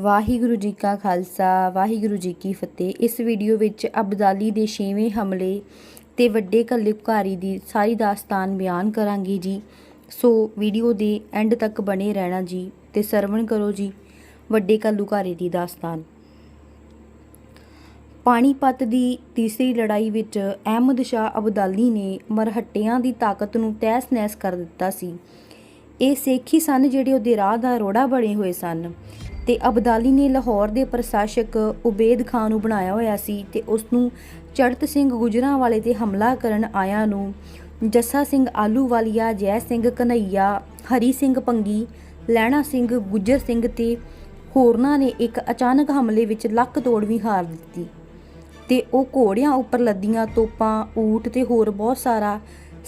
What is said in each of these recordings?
ਵਾਹਿਗੁਰੂ ਜੀ ਕਾ ਖਾਲਸਾ, ਵਾਹਿਗੁਰੂ ਜੀ ਕੀ ਫਤਿਹ। ਇਸ ਵੀਡੀਓ ਵਿੱਚ ਅਬਦਾਲੀ ਦੇ 6ਵੇਂ ਹਮਲੇ ਤੇ ਵੱਡੇ ਘੱਲੂਘਾਰੀ ਦੀ ਸਾਰੀ ਦਾਸਤਾਨ ਬਿਆਨ ਕਰਾਂਗੇ ਜੀ। ਸੋ ਵੀਡੀਓ ਦੇ ਐਂਡ ਤੱਕ ਬਣੇ ਰਹਿਣਾ ਜੀ ਤੇ ਸਰਵਣ ਕਰੋ ਜੀ ਵੱਡੇ ਘੱਲੂਘਾਰੀ ਦੀ ਦਾਸਤਾਨ। ਪਾਣੀਪਤ ਦੀ ਤੀਸਰੀ ਲੜਾਈ ਵਿੱਚ ਅਹਿਮਦ ਸ਼ਾਹ ਅਬਦਾਲੀ ਨੇ ਮਰਹੱਟਿਆਂ ਦੀ ਤਾਕਤ ਨੂੰ ਤਹਿਸ-ਨਹਿਸ ਕਰ ਦਿੱਤਾ ਸੀ। ਇਹ ਸੇਖੀ ਸਨ ਜਿਹੜੇ ਉਹਦੇ ਰਾਹ ਦਾ ਰੋੜਾ ਬਣੇ ਹੋਏ ਸਨ। ਤੇ ਅਬਦਾਲੀ ਨੇ ਲਾਹੌਰ ਦੇ ਪ੍ਰਸ਼ਾਸਕ ਉਬੇਦ ਖਾਨ ਨੂੰ ਬਣਾਇਆ ਹੋਇਆ ਸੀ ਤੇ ਉਸ ਨੂੰ ਚੜਤ ਸਿੰਘ ਗੁਜਰਾਂ ਵਾਲੇ ਤੇ ਹਮਲਾ ਕਰਨ ਆਇਆਂ ਨੂੰ ਜੱਸਾ ਸਿੰਘ ਆਲੂਵਾਲੀਆ, ਜੈ ਸਿੰਘ ਕਨਈਆ, ਹਰੀ ਸਿੰਘ ਪੰਗੀ, ਲੈਣਾ ਸਿੰਘ ਗੁੱਜਰ ਸਿੰਘ ਤੇ ਹੋਰਨਾਂ ਨੇ ਇੱਕ ਅਚਾਨਕ ਹਮਲੇ ਵਿੱਚ ਲੱਕ ਤੋੜਵੀਂ ਹਾਰ ਦਿੱਤੀ। ਤੇ ਉਹ ਘੋੜਿਆਂ ਉੱਪਰ ਲੱਦੀਆਂ ਤੋਪਾਂ, ਊਟ ਤੇ ਹੋਰ ਬਹੁਤ ਸਾਰਾ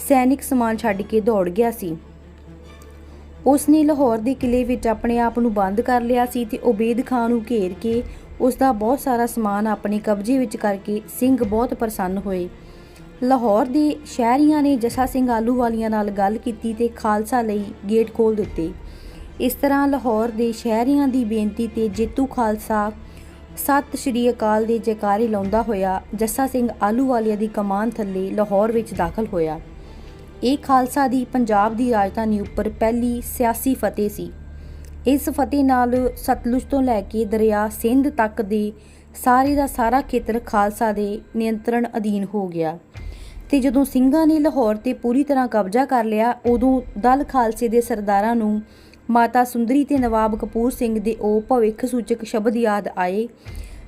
ਸੈਨਿਕ ਸਮਾਨ ਛੱਡ ਕੇ ਦੌੜ ਗਿਆ ਸੀ। ਉਸ ਨੇ ਲਾਹੌਰ ਦੇ ਕਿਲੇ ਵਿੱਚ ਆਪਣੇ ਆਪ ਨੂੰ ਬੰਦ ਕਰ ਲਿਆ ਸੀ ਤੇ ਉਬੇਦ ਖਾਨ ਨੂੰ ਘੇਰ ਕੇ ਉਸ ਦਾ ਬਹੁਤ ਸਾਰਾ ਸਮਾਨ ਆਪਣੇ ਕਬਜ਼ੇ ਵਿੱਚ ਕਰਕੇ ਸਿੰਘ ਬਹੁਤ ਪ੍ਰਸੰਨ ਹੋਏ। ਲਾਹੌਰ ਦੇ ਸ਼ਹਿਰੀਆਂ ਨੇ ਜੱਸਾ ਸਿੰਘ ਆਲੂ ਵਾਲੀਆਂ ਨਾਲ ਗੱਲ ਕੀਤੀ ਤੇ ਖਾਲਸਾ ਲਈ ਗੇਟ ਖੋਲ ਦਿੱਤੇ। ਇਸ ਤਰ੍ਹਾਂ ਲਾਹੌਰ ਦੇ ਸ਼ਹਿਰੀਆਂ ਦੀ ਬੇਨਤੀ ਤੇ ਜੇਤੂ ਖਾਲਸਾ ਸਤਿ ਸ਼੍ਰੀ ਅਕਾਲ ਦੇ ਜੈਕਾਰੇ ਲਾਉਂਦਾ ਹੋਇਆ ਜੱਸਾ ਸਿੰਘ ਆਲੂ ਆਲੂਵਾਲੀਆ ਦੀ ਕਮਾਨ ਥੱਲੇ ਲਾਹੌਰ ਵਿੱਚ ਦਾਖਲ ਹੋਇਆ। ਇਹ ਖਾਲਸਾ ਦੀ ਪੰਜਾਬ ਦੀ ਰਾਜਧਾਨੀ ਉੱਪਰ ਪਹਿਲੀ ਸਿਆਸੀ ਫਤਿਹ ਸੀ। ਇਸ ਫਤਿਹ ਨਾਲ ਸਤਲੁਜ ਤੋਂ ਲੈ ਕੇ ਦਰਿਆ ਸਿੰਧ ਤੱਕ ਦੇ ਸਾਰੇ ਦਾ ਸਾਰਾ ਖੇਤਰ ਖਾਲਸਾ ਦੇ ਨਿਯੰਤਰਣ ਅਧੀਨ ਹੋ ਗਿਆ। ਤੇ ਜਦੋਂ ਸਿੰਘਾਂ ਨੇ ਲਾਹੌਰ ਤੇ ਪੂਰੀ ਤਰ੍ਹਾਂ ਕਬਜ਼ਾ ਕਰ ਲਿਆ, ਉਦੋਂ ਦਲ ਖਾਲਸੇ ਦੇ ਸਰਦਾਰਾਂ ਨੂੰ ਮਾਤਾ ਸੁੰਦਰੀ ਤੇ ਨਵਾਬ ਕਪੂਰ ਸਿੰਘ ਦੇ ਉਹ ਭਵਿੱਖ ਸੂਚਕ ਸ਼ਬਦ ਯਾਦ ਆਏ।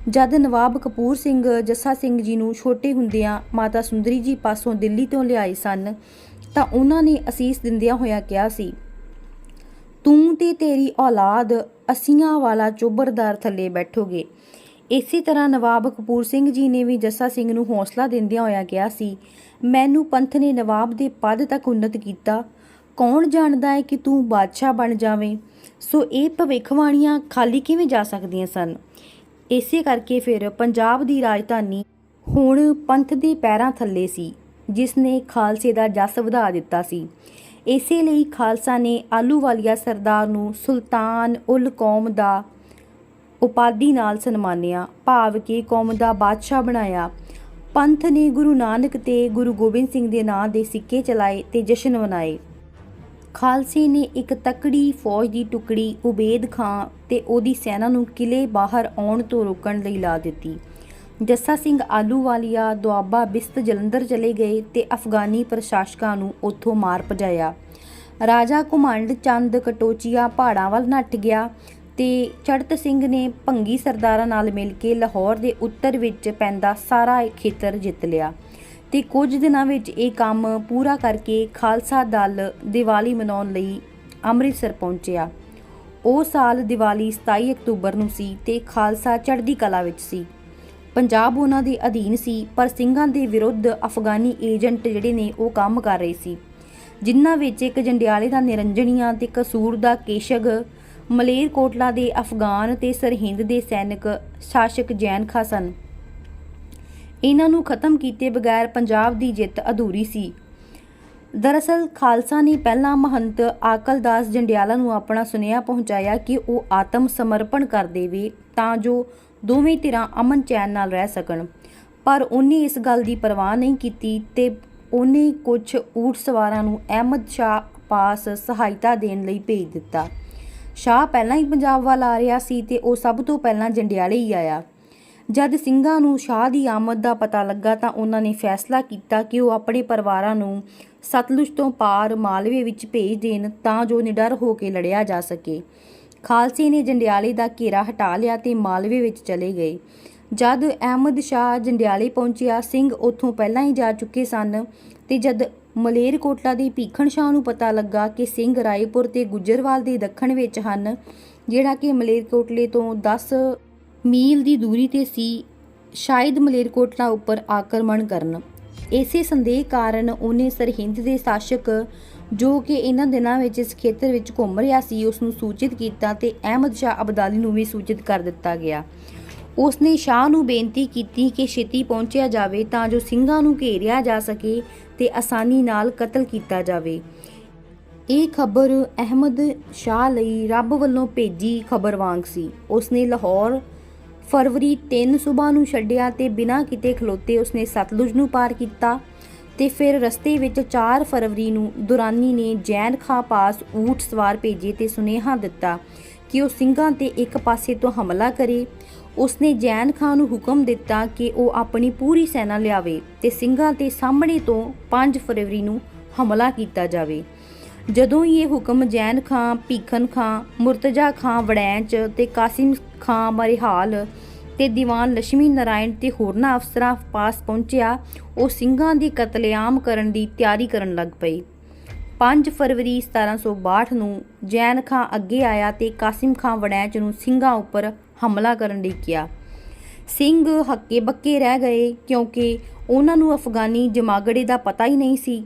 ਜਦ ਨਵਾਬ ਕਪੂਰ ਸਿੰਘ, ਜੱਸਾ ਸਿੰਘ ਜੀ ਨੂੰ ਛੋਟੇ ਹੁੰਦਿਆਂ ਮਾਤਾ ਸੁੰਦਰੀ ਜੀ ਪਾਸੋਂ ਦਿੱਲੀ ਤੋਂ ਲਿਆਏ ਸਨ ਤਾਂ ਉਹਨਾਂ ਨੇ ਅਸੀਸ ਦਿੰਦਿਆਂ ਹੋਇਆ ਕਿਹਾ ਸੀ, ਤੂੰ ਤੇ ਤੇਰੀ ਔਲਾਦ ਅਸੀਆਂ ਵਾਲਾ ਚੋਬਰਦਾਰ ਥੱਲੇ ਬੈਠੋਗੇ। ਇਸੇ ਤਰ੍ਹਾਂ ਨਵਾਬ ਕਪੂਰ ਸਿੰਘ ਜੀ ਨੇ ਵੀ ਜੱਸਾ ਸਿੰਘ ਨੂੰ ਹੌਸਲਾ ਦਿੰਦਿਆਂ ਹੋਇਆ ਕਿਹਾ ਸੀ, ਮੈਨੂੰ ਪੰਥ ਨੇ ਨਵਾਬ ਦੇ ਪਦ ਤੱਕ ਉન્નਤ ਕੀਤਾ। ਕੌਣ ਜਾਣਦਾ ਹੈ ਕਿ ਤੂੰ ਬਾਦਸ਼ਾਹ ਬਣ ਜਾਵੇਂ? ਸੋ ਇਹ ਭਵਿੱਖਬਾਣੀਆਂ ਖਾਲੀ ਕਿਵੇਂ ਜਾ ਸਕਦੀਆਂ ਸਨ? ਇਸੇ ਕਰਕੇ ਫਿਰ ਪੰਜਾਬ ਦੀ ਰਾਜਧਾਨੀ ਹੁਣ ਪੰਥ ਦੇ ਪੈਰਾਂ ਥੱਲੇ ਸੀ। ਜਿਸ ਨੇ ਖਾਲਸੇ ਦਾ ਜਸ ਵਧਾ ਦਿੱਤਾ ਸੀ। ਇਸੇ ਲਈ ਖਾਲਸਾ ਨੇ ਆਲੂਵਾਲੀਆ ਸਰਦਾਰ ਨੂੰ ਸੁਲਤਾਨ ਉਲ ਕੌਮ ਦਾ ਉਪਾਧੀ ਨਾਲ ਸਨਮਾਨਿਆ। ਭਾਵ ਕਿ ਕੌਮ ਦਾ ਬਾਦਸ਼ਾਹ ਬਣਾਇਆ। ਪੰਥ ਨੇ ਗੁਰੂ ਨਾਨਕ ਤੇ ਗੁਰੂ ਗੋਬਿੰਦ ਸਿੰਘ ਦੇ ਨਾਂ ਦੇ ਸਿੱਕੇ ਚਲਾਏ ਤੇ ਜਸ਼ਨ ਮਨਾਏ। ਖਾਲਸੇ ਨੇ ਇੱਕ ਤਕੜੀ ਫੌਜ ਦੀ ਟੁਕੜੀ ਉਬੇਦ ਖਾਂ ਤੇ ਉਹਦੀ ਸੈਨਾ ਨੂੰ ਕਿਲੇ ਬਾਹਰ ਆਉਣ ਤੋਂ ਰੋਕਣ ਲਈ ਲਾ ਦਿੱਤੀ। ਜੱਸਾ ਸਿੰਘ ਆਲੂਵਾਲੀਆ, ਦੁਆਬਾ ਬਿਸਤ ਜਲੰਧਰ ਚਲੇ ਗਏ ਤੇ ਅਫਗਾਨੀ ਪ੍ਰਸ਼ਾਸਕਾਂ ਨੂੰ ਉੱਥੋਂ ਮਾਰ ਭਜਾਇਆ। ਰਾਜਾ ਘੁਮੰਡ ਚੰਦ ਕਟੋਚੀਆ ਪਹਾੜਾਂ ਵੱਲ ਨੱਠ ਗਿਆ ਤੇ ਚੜਤ ਸਿੰਘ ਨੇ ਭੰਗੀ ਸਰਦਾਰਾਂ ਨਾਲ ਮਿਲ ਕੇ ਲਾਹੌਰ ਦੇ ਉੱਤਰ ਵਿੱਚ ਪੈਂਦਾ ਸਾਰਾ ਖੇਤਰ ਜਿੱਤ ਲਿਆ ਤੇ ਕੁਝ ਦਿਨਾਂ ਵਿੱਚ ਇਹ ਕੰਮ ਪੂਰਾ ਕਰਕੇ ਖਾਲਸਾ ਦਲ ਦੀਵਾਲੀ ਮਨਾਉਣ ਲਈ ਅੰਮ੍ਰਿਤਸਰ ਪਹੁੰਚਿਆ। ਉਹ ਸਾਲ ਦੀਵਾਲੀ 27 ਅਕਤੂਬਰ ਨੂੰ ਸੀ ਤੇ ਖਾਲਸਾ ਚੜ੍ਹਦੀ ਕਲਾ ਵਿੱਚ ਸੀ। ਪੰਜਾਬ ਉਹਨਾਂ ਦੇ ਅਧੀਨ ਸੀ, ਪਰ ਸਿੰਘਾਂ ਦੇ ਵਿਰੁੱਧ ਅਫਗਾਨੀ ਏਜੰਟ ਜਿਹੜੇ ਨੇ ਉਹ ਕੰਮ ਕਰ ਰਹੇ ਸੀ। ਜਿਨ੍ਹਾਂ ਵਿੱਚ ਇੱਕ ਜੰਡਿਆਲੇ ਦਾ ਨਿਰੰਜਨੀਆਂ ਤੇ ਕਸੂਰ ਦਾ ਕੇਸ਼ਗ, ਮਲੇਰ ਕੋਟਲਾ ਦੇ ਅਫਗਾਨ ਤੇ ਸਰਹਿੰਦ ਦੇ ਸੈਨਿਕ ਸ਼ਾਸਕ ਜੈਨ ਖਾਂ ਸਨ ਇਹਨਾਂ ਨੂੰ ਖਤਮ ਕੀਤੇ ਬਗੈਰ ਪੰਜਾਬ ਦੀ ਜਿੱਤ ਅਧੂਰੀ ਸੀ। ਦਰਅਸਲ ਖਾਲਸਾ ਨੇ ਪਹਿਲਾਂ ਮਹੰਤ ਆਕਲਦਾਸ ਜੰਡਿਆਲਾ ਨੂੰ ਆਪਣਾ ਸੁਨੇਹਾ ਪਹੁੰਚਾਇਆ ਕਿ ਉਹ ਆਤਮ ਸਮਰਪਣ ਕਰ ਦੇਵੇ, ਤਾਂ ਜੋ ਦੋਵੇਂ ਧਿਰਾਂ ਅਮਨ ਚੈਨ ਨਾਲ ਰਹਿ ਸਕਣ। ਪਰ ਉਹਨੇ ਇਸ ਗੱਲ ਦੀ ਪਰਵਾਹ ਨਹੀਂ ਕੀਤੀ ਤੇ ਉਹਨੇ ਕੁਝ ਊਠ ਸਵਾਰਾਂ ਨੂੰ ਅਹਿਮਦ ਸ਼ਾਹ ਪਾਸ ਸਹਾਇਤਾ ਦੇਣ ਲਈ ਭੇਜ ਦਿੱਤਾ। ਸ਼ਾਹ ਪਹਿਲਾਂ ਹੀ ਪੰਜਾਬ ਵੱਲ ਆ ਰਿਹਾ ਸੀ ਤੇ ਉਹ ਸਭ ਤੋਂ ਪਹਿਲਾਂ ਜੰਡਿਆਲੇ ਹੀ ਆਇਆ। ਜਦ ਸਿੰਘਾਂ ਨੂੰ ਸ਼ਾਹ ਦੀ ਆਮਦ ਦਾ ਪਤਾ ਲੱਗਾ ਤਾਂ ਉਹਨਾਂ ਨੇ ਫੈਸਲਾ ਕੀਤਾ ਕਿ ਉਹ ਆਪਣੇ ਪਰਿਵਾਰਾਂ ਨੂੰ ਸਤਲੁਜ ਤੋਂ ਪਾਰ ਮਾਲਵੇ ਵਿੱਚ ਭੇਜ ਦੇਣ ਤਾਂ ਜੋ ਨਿਡਰ ਹੋ ਕੇ ਲੜਿਆ ਜਾ ਸਕੇ। ਖਾਲਸੇ ਨੇ ਜੰਡਿਆਲੇ ਦਾ ਘੇਰਾ ਹਟਾ ਲਿਆ ਤੇ ਮਾਲਵੇ ਵਿੱਚ ਚਲੇ ਗਏ। ਜਦ ਅਹਿਮਦ ਸ਼ਾਹ ਜੰਡਿਆਲੇ ਪਹੁੰਚਿਆ, ਸਿੰਘ ਉੱਥੋਂ ਪਹਿਲਾਂ ਹੀ ਜਾ ਚੁੱਕੇ ਸਨ ਤੇ ਜਦ ਮਲੇਰਕੋਟਲਾ ਦੇ ਭੀਖਣ ਸ਼ਾਹ ਨੂੰ ਪਤਾ ਲੱਗਾ ਕਿ ਸਿੰਘ ਰਾਏਪੁਰ ਤੇ ਗੁੱਜਰਵਾਲ ਦੇ ਦੱਖਣ ਵਿੱਚ ਹਨ, ਜਿਹੜਾ ਕਿ ਮਲੇਰਕੋਟਲੇ ਤੋਂ 10 ਮੀਲ ਦੀ ਦੂਰੀ ਤੇ ਸੀ, ਸ਼ਾਇਦ ਮਲੇਰਕੋਟਲਾ ਉੱਪਰ ਆਕਰਮਣ ਕਰਨ। ਇਸੇ ਸੰਦੇਹ ਕਾਰਨ ਉਹਨੇ ਸਰਹਿੰਦ ਦੇ ਸ਼ਾਸਕ ਜੋ ਕਿ ਇਹਨਾਂ ਦਿਨਾਂ ਵਿੱਚ ਇਸ ਖੇਤਰ ਵਿੱਚ ਘੁੰਮ ਰਿਹਾ ਸੀ ਉਸ ਨੂੰ ਸੂਚਿਤ ਕੀਤਾ ਤੇ ਅਹਿਮਦ ਸ਼ਾਹ ਅਬਦਾਲੀ ਨੂੰ ਵੀ ਸੂਚਿਤ ਕਰ ਦਿੱਤਾ ਗਿਆ। ਉਸ ਨੇ ਸ਼ਾਹ ਨੂੰ ਬੇਨਤੀ ਕੀਤੀ ਕਿ ਛੇਤੀ ਪਹੁੰਚਿਆ ਜਾਵੇ ਤਾਂ ਜੋ ਸਿੰਘਾਂ ਨੂੰ ਘੇਰਿਆ ਜਾ ਸਕੇ ਤੇ ਆਸਾਨੀ ਨਾਲ ਕਤਲ ਕੀਤਾ ਜਾਵੇ। ਇਹ ਖਬਰ ਅਹਿਮਦ ਸ਼ਾਹ ਲਈ ਰੱਬ ਵੱਲੋਂ ਭੇਜੀ ਖਬਰ ਵਾਂਗ ਸੀ। ਉਸਨੇ ਲਾਹੌਰ ਫਰਵਰੀ 3 ਸਵੇਰ ਨੂੰ ਛੱਡਿਆ ਤੇ ਬਿਨਾਂ ਕਿਤੇ ਖਲੋਤੇ ਉਸਨੇ ਸਤਲੁਜ ਨੂੰ ਪਾਰ ਕੀਤਾ। ਤੇ ਫਿਰ ਰਸਤੇ ਵਿੱਚ 4 ਫਰਵਰੀ ਨੂੰ ਦੁਰਾਨੀ ਨੇ ਜੈਨ ਖਾਂ ਪਾਸ ਊਠ ਸਵਾਰ ਭੇਜੇ ਤੇ ਸੁਨੇਹਾ ਦਿੱਤਾ ਕਿ ਉਹ ਸਿੰਘਾਂ ਤੇ ਇੱਕ ਪਾਸੇ ਤੋਂ ਹਮਲਾ ਕਰੇ। ਉਸਨੇ ਜੈਨ ਖਾਂ ਨੂੰ ਹੁਕਮ ਦਿੱਤਾ ਕਿ ਉਹ ਆਪਣੀ ਪੂਰੀ ਸੈਨਾ ਲਿਆਵੇ ਤੇ ਸਿੰਘਾਂ ਤੇ ਸਾਹਮਣੇ ਤੋਂ 5 ਫਰਵਰੀ ਨੂੰ ਹਮਲਾ ਕੀਤਾ ਜਾਵੇ। ਜਦੋਂ ਹੀ ਇਹ ਹੁਕਮ ਜੈਨ ਖਾਂ ਭੀਖਨ ਖਾਂ, ਮੁਰਤਜ਼ਾ ਖਾਂ, ਵੜੈਂਚ ਤੇ ਕਾਸਿਮ ਖਾਂ ਮਰਿਹਾਲ ਤੇ ਦੀਵਾਨ ਲక్ష్ਮੀ ਨਾਰਾਇਣ ਤੇ ਹੋਰਨਾਂ ਅਫਸਰਾਂ ਪਾਸ ਪਹੁੰਚਿਆ, ਉਹ ਸਿੰਘਾਂ ਦੀ ਕਤਲੇਆਮ ਕਰਨ ਦੀ ਤਿਆਰੀ ਕਰਨ ਲੱਗ ਪਈ 5 ਫਰਵਰੀ 1762 ਨੂੰ ਜੈਨ ਖਾਂ ਅੱਗੇ ਆਇਆ ਤੇ ਕਾਸਿਮ ਖਾਂ ਵੜੈਂਚ ਨੂੰ ਸਿੰਘਾਂ ਉੱਪਰ ਹਮਲਾ ਕਰਨ ਲਈ ਕਿਹਾ। ਸਿੰਘ ਹੱਕੇ ਬੱਕੇ ਰਹਿ ਗਏ ਕਿਉਂਕਿ ਉਹਨਾਂ ਨੂੰ ਅਫਗਾਨੀ ਜਮਾਗੜੇ ਦਾ ਪਤਾ ਹੀ ਨਹੀਂ ਸੀ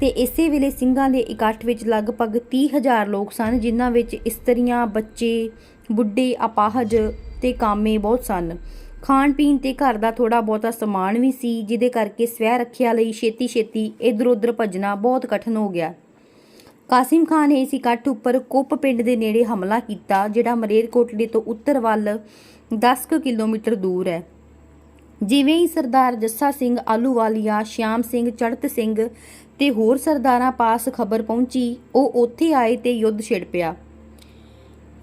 ਤੇ ਇਸੇ ਵੇਲੇ ਸਿੰਘਾਂ ਦੇ ਇਕੱਠ ਵਿੱਚ ਲਗਭਗ 30000 ਲੋਕ ਸਨ, ਜਿਨ੍ਹਾਂ ਵਿੱਚ ਇਸਤਰੀਆਂ, ਬੱਚੇ, ਬੁੱਢੇ, ਅਪਾਹਜ ਤੇ ਕਾਮੇ ਬਹੁਤ ਸਨ। ਖਾਣ ਪੀਣ ਤੇ ਘਰ ਦਾ ਥੋੜਾ ਬਹੁਤਾ ਸਮਾਨ ਵੀ ਸੀ, ਜਿਹਦੇ ਕਰਕੇ ਸਵੈ ਰੱਖਿਆ ਲਈ ਛੇਤੀ ਛੇਤੀ ਇਧਰ ਉਧਰ ਭੱਜਣਾ ਬਹੁਤ ਕਠਿਨ ਹੋ ਗਿਆ। ਕਾਸਿਮ ਖਾਨ ਨੇ ਇਸ ਇਕੱਠ ਉੱਪਰ ਕੁੱਪ ਪਿੰਡ ਦੇ ਨੇੜੇ ਹਮਲਾ ਕੀਤਾ, ਜਿਹੜਾ ਮਰੇਰਕੋਟਲੇ ਤੋਂ ਉੱਤਰ ਵੱਲ 10 ਕੁ ਕਿਲੋਮੀਟਰ ਦੂਰ ਹੈ। ਜਿਵੇਂ ਹੀ ਸਰਦਾਰ ਜੱਸਾ ਸਿੰਘ ਆਲੂਵਾਲੀਆ ਸ਼ਿਆਮ ਸਿੰਘ ਚੜਤ ਸਿੰਘ ਤੇ ਹੋਰ ਸਰਦਾਰਾਂ ਪਾਸ ਖਬਰ ਪਹੁੰਚੀ, ਉਹ ਉੱਥੇ ਆਏ ਤੇ ਯੁੱਧ ਛਿੜ ਪਿਆ।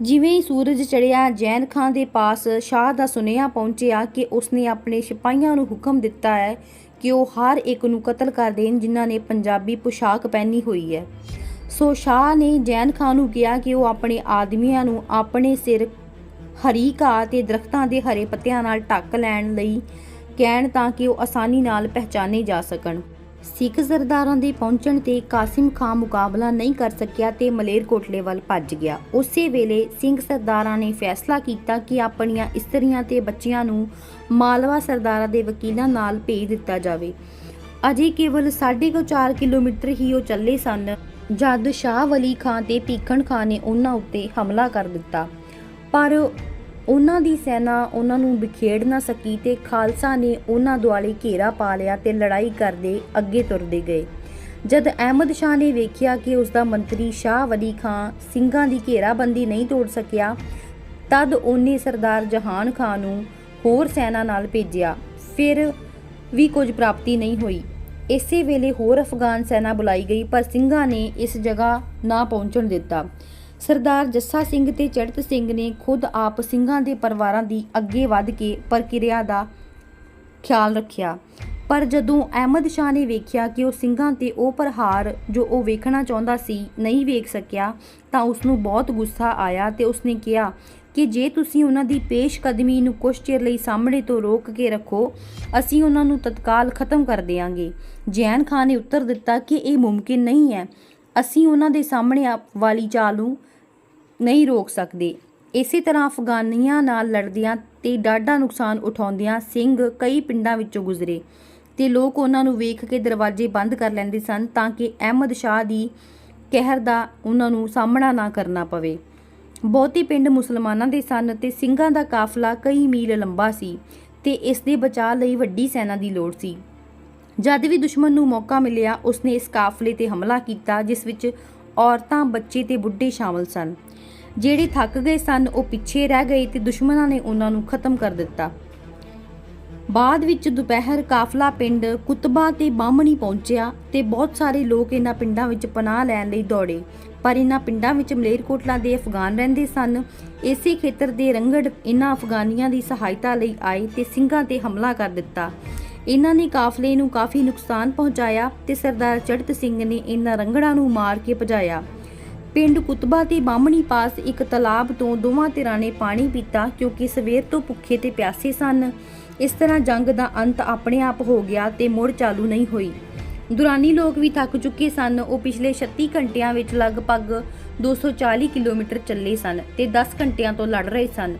ਜਿਵੇਂ ਹੀ ਸੂਰਜ ਚੜ੍ਹਿਆ ਜੈਨ ਖਾਨ ਦੇ ਪਾਸ ਸ਼ਾਹ ਦਾ ਸੁਨੇਹਾ ਪਹੁੰਚਿਆ ਕਿ ਉਸਨੇ ਆਪਣੇ ਸਿਪਾਹੀਆਂ ਨੂੰ ਹੁਕਮ ਦਿੱਤਾ ਹੈ ਕਿ ਉਹ ਹਰ ਇੱਕ ਨੂੰ ਕਤਲ ਕਰ ਦੇਣ ਜਿਨ੍ਹਾਂ ਨੇ ਪੰਜਾਬੀ ਪੁਸ਼ਾਕ ਪਹਿਨੀ ਹੋਈ ਹੈ। ਸੋ ਸ਼ਾਹ ਨੇ ਜੈਨ ਖਾਨ ਨੂੰ ਕਿਹਾ ਕਿ ਉਹ ਆਪਣੇ ਆਦਮੀਆਂ ਨੂੰ ਆਪਣੇ ਸਿਰ ਹਰੀ ਘਾਹ ਤੇ ਦਰਖਤਾਂ ਦੇ ਹਰੇ ਪੱਤਿਆਂ ਨਾਲ ਢੱਕ ਲੈਣ ਲਈ ਕਹਿਣ ਤਾਂ ਕਿ ਉਹ ਆਸਾਨੀ ਨਾਲ ਪਹਿਚਾਨੇ ਜਾ ਸਕਣ। ਸਿੱਖ ਸਰਦਾਰਾਂ ਦੇ ਪਹੁੰਚਣ ਤੇ ਕਾਸਿਮ ਖਾਨ ਮੁਕਾਬਲਾ ਨਹੀਂ ਕਰ ਸਕਿਆ ਤੇ ਮਲੇਰਕੋਟਲੇ ਵੱਲ ਭੱਜ ਗਿਆ। ਉਸੇ ਵੇਲੇ ਸਿੰਘ ਸਰਦਾਰਾਂ ਨੇ ਫੈਸਲਾ ਕੀਤਾ ਕਿ ਆਪਣੀਆਂ ਇਸਤਰੀਆਂ ਤੇ ਬੱਚਿਆਂ ਨੂੰ ਮਾਲਵਾ ਸਰਦਾਰਾਂ ਦੇ ਵਕੀਲਾਂ ਨਾਲ ਭੇਜ ਦਿੱਤਾ ਜਾਵੇ। ਅਜੇ ਕੇਵਲ 4.5 ਕਿਲੋਮੀਟਰ ਹੀ ਉਹ ਚੱਲੇ ਸਨ, ਜਦ ਸ਼ਾਹ ਵਲੀ ਖਾਨ ਤੇ ਭੀਖਣ ਖਾਨ ਨੇ ਉਹਨਾਂ ਉੱਤੇ ਹਮਲਾ ਕਰ ਦਿੱਤਾ। ਪਰ ਉਹਨਾਂ ਦੀ ਸੈਨਾ ਉਹਨਾਂ ਨੂੰ ਵਿਖੇੜ ਨਾ ਸਕੀ ਤੇ ਖਾਲਸਾ ਨੇ ਉਹਨਾਂ ਦੁਆਲੇ ਘੇਰਾ ਪਾ ਲਿਆ ਤੇ ਲੜਾਈ ਕਰਦੇ ਅੱਗੇ ਤੁਰਦੇ ਗਏ। ਜਦ ਅਹਿਮਦ ਸ਼ਾਹ ਨੇ ਵੇਖਿਆ ਕਿ ਉਸ ਦਾ ਮੰਤਰੀ ਸ਼ਾਹ ਵਲੀ ਖਾਨ ਸਿੰਘਾਂ ਦੀ ਘੇਰਾਬੰਦੀ ਨਹੀਂ ਤੋੜ ਸਕਿਆ, ਤਦ ਉਹਨੇ ਸਰਦਾਰ ਜਹਾਨ ਖਾਨ ਨੂੰ ਹੋਰ ਸੈਨਾ ਨਾਲ ਭੇਜਿਆ। ਫਿਰ ਵੀ ਕੁਝ ਪ੍ਰਾਪਤੀ ਨਹੀਂ ਹੋਈ। ਇਸੇ ਵੇਲੇ ਹੋਰ ਅਫਗਾਨ ਸੈਨਾ ਬੁਲਾਈ ਗਈ, ਪਰ ਸਿੰਘਾਂ ਨੇ ਇਸ ਜਗ੍ਹਾ ਨਾ ਪਹੁੰਚਣ ਦਿੱਤਾ। ਸਰਦਾਰ ਜੱਸਾ ਸਿੰਘ ਤੇ ਚੜਤ ਸਿੰਘ ਨੇ ਖੁਦ ਆਪ ਸਿੰਘਾਂ ਦੇ ਪਰਿਵਾਰਾਂ ਦੀ ਅੱਗੇ ਵੱਧ ਕੇ ਪ੍ਰਕਿਰਿਆ ਦਾ ਖਿਆਲ ਰੱਖਿਆ। ਪਰ ਜਦੋਂ ਅਹਿਮਦ ਸ਼ਾਹ ਨੇ ਵੇਖਿਆ ਕਿ ਉਹ ਸਿੰਘਾਂ ਤੇ ਉਹ ਪ੍ਰਹਾਰ ਜੋ ਉਹ ਵੇਖਣਾ ਚਾਹੁੰਦਾ ਸੀ ਨਹੀਂ ਵੇਖ ਸਕਿਆ, ਤਾਂ ਉਸ ਨੂੰ ਬਹੁਤ ਗੁੱਸਾ ਆਇਆ ਤੇ ਉਸਨੇ ਕਿਹਾ ਕਿ ਜੇ ਤੁਸੀਂ ਉਹਨਾਂ ਦੀ ਪੇਸ਼ਕਦਮੀ ਨੂੰ ਕੁਝ ਚਿਰ ਲਈ ਸਾਹਮਣੇ ਤੋਂ ਰੋਕ ਕੇ ਰੱਖੋ, ਅਸੀਂ ਉਹਨਾਂ ਨੂੰ ਤਤਕਾਲ ਖਤਮ ਕਰ ਦੇਵਾਂਗੇ। ਜੈਨ ਖਾਨ ਨੇ ਉੱਤਰ ਦਿੱਤਾ ਕਿ ਇਹ ਮੁਮਕਿਨ ਨਹੀਂ ਹੈ। ਅਸੀਂ ਉਹਨਾਂ ਦੇ ਸਾਹਮਣੇ ਆ- ਵਾਲੀ ਚਾਲ ਨੂੰ ਨਹੀਂ ਰੋਕ ਸਕਦੇ। ਇਸੇ ਤਰ੍ਹਾਂ ਅਫਗਾਨੀਆਂ ਨਾਲ ਲੜਦਿਆਂ ਤੇ ਡਾਢਾ ਨੁਕਸਾਨ ਉਠਾਉਂਦਿਆਂ ਸਿੰਘ ਕਈ ਪਿੰਡਾਂ ਵਿੱਚੋਂ ਗੁਜ਼ਰੇ ਤੇ ਲੋਕ ਉਹਨਾਂ ਨੂੰ ਵੇਖ ਕੇ ਦਰਵਾਜ਼ੇ ਬੰਦ ਕਰ ਲੈਂਦੇ ਸਨ ਤਾਂ ਕਿ ਅਹਿਮਦ ਸ਼ਾਹ ਦੀ ਕਹਿਰ ਦਾ ਉਹਨਾਂ ਨੂੰ ਸਾਹਮਣਾ ਨਾ ਕਰਨਾ ਪਵੇ। ਬਹੁਤੇ ਪਿੰਡ ਮੁਸਲਮਾਨਾਂ ਦੇ ਸਨ ਤੇ ਸਿੰਘਾਂ ਦਾ ਕਾਫਲਾ ਕਈ ਮੀਲ ਲੰਬਾ ਸੀ ਤੇ ਇਸ ਦੇ ਬਚਾਅ ਲਈ ਵੱਡੀ ਸੈਨਾ ਦੀ ਲੋੜ ਸੀ। ਜਦ ਵੀ ਦੁਸ਼ਮਣ ਨੂੰ ਮੌਕਾ ਮਿਲਿਆ, ਉਸਨੇ ਇਸ ਕਾਫਲੇ ਤੇ ਹਮਲਾ ਕੀਤਾ, ਜਿਸ ਵਿੱਚ ਔਰਤਾਂ, ਬੱਚੇ ਤੇ ਬੁੱਢੇ ਸ਼ਾਮਲ ਸਨ। ਜਿਹੜੇ ਥੱਕ ਗਏ ਸਨ, ਉਹ ਪਿੱਛੇ ਰਹਿ ਗਏ ਤੇ ਦੁਸ਼ਮਣਾਂ ਨੇ ਉਹਨਾਂ ਨੂੰ ਖਤਮ ਕਰ ਦਿੱਤਾ। ਬਾਅਦ ਵਿੱਚ ਦੁਪਹਿਰ ਕਾਫਲਾ ਪਿੰਡ ਕੁਤਬਾ ਤੇ ਬਾਹਮਣੀ ਪਹੁੰਚਿਆ ਤੇ ਬਹੁਤ ਸਾਰੇ ਲੋਕ ਇਹਨਾਂ ਪਿੰਡਾਂ ਵਿੱਚ ਪਨਾਹ ਲੈਣ ਲਈ ਦੌੜੇ। ਪਰ ਇਹਨਾਂ ਪਿੰਡਾਂ ਵਿੱਚ ਮਲੇਰਕੋਟਲਾ ਦੇ ਅਫਗਾਨ ਰਹਿੰਦੇ ਸਨ। ਇਸੇ ਖੇਤਰ ਦੇ ਰੰਗੜ ਇਹਨਾਂ ਅਫਗਾਨੀਆਂ ਦੀ ਸਹਾਇਤਾ ਲਈ ਆਏ ਤੇ ਸਿੰਘਾਂ ਤੇ ਹਮਲਾ ਕਰ ਦਿੱਤਾ। ਇਹਨਾਂ ਨੇ ਕਾਫਲੇ ਨੂੰ ਕਾਫੀ ਨੁਕਸਾਨ ਪਹੁੰਚਾਇਆ ਤੇ ਸਰਦਾਰ ਚੜਤ ਸਿੰਘ ਨੇ ਇਹਨਾਂ ਰੰਗੜਾਂ ਨੂੰ ਮਾਰ ਕੇ ਭਜਾਇਆ। ਪਿੰਡ ਕੁਤਬਾ ਤੇ ਬਾਹਮਣੀ ਪਾਸ ਇੱਕ ਤਲਾਬ ਤੋਂ ਦੋਵਾਂ ਧਿਰਾਂ ਨੇ ਪਾਣੀ ਪੀਤਾ ਕਿਉਂਕਿ ਸਵੇਰ ਤੋਂ ਭੁੱਖੇ ਤੇ ਪਿਆਸੇ ਸਨ। ਇਸ ਤਰ੍ਹਾਂ ਜੰਗ ਦਾ ਅੰਤ ਆਪਣੇ ਆਪ ਹੋ ਗਿਆ ਤੇ ਮੁੜ ਚਾਲੂ ਨਹੀਂ ਹੋਈ। ਦੁਰਾਨੀ ਲੋਕ ਵੀ ਥੱਕ ਚੁੱਕੇ ਸਨ। ਉਹ ਪਿਛਲੇ 36 ਘੰਟਿਆਂ ਵਿੱਚ ਲਗਭਗ 240 ਕਿਲੋਮੀਟਰ ਚੱਲੇ ਸਨ ਤੇ 10 ਘੰਟਿਆਂ ਤੋਂ ਲੜ ਰਹੇ ਸਨ।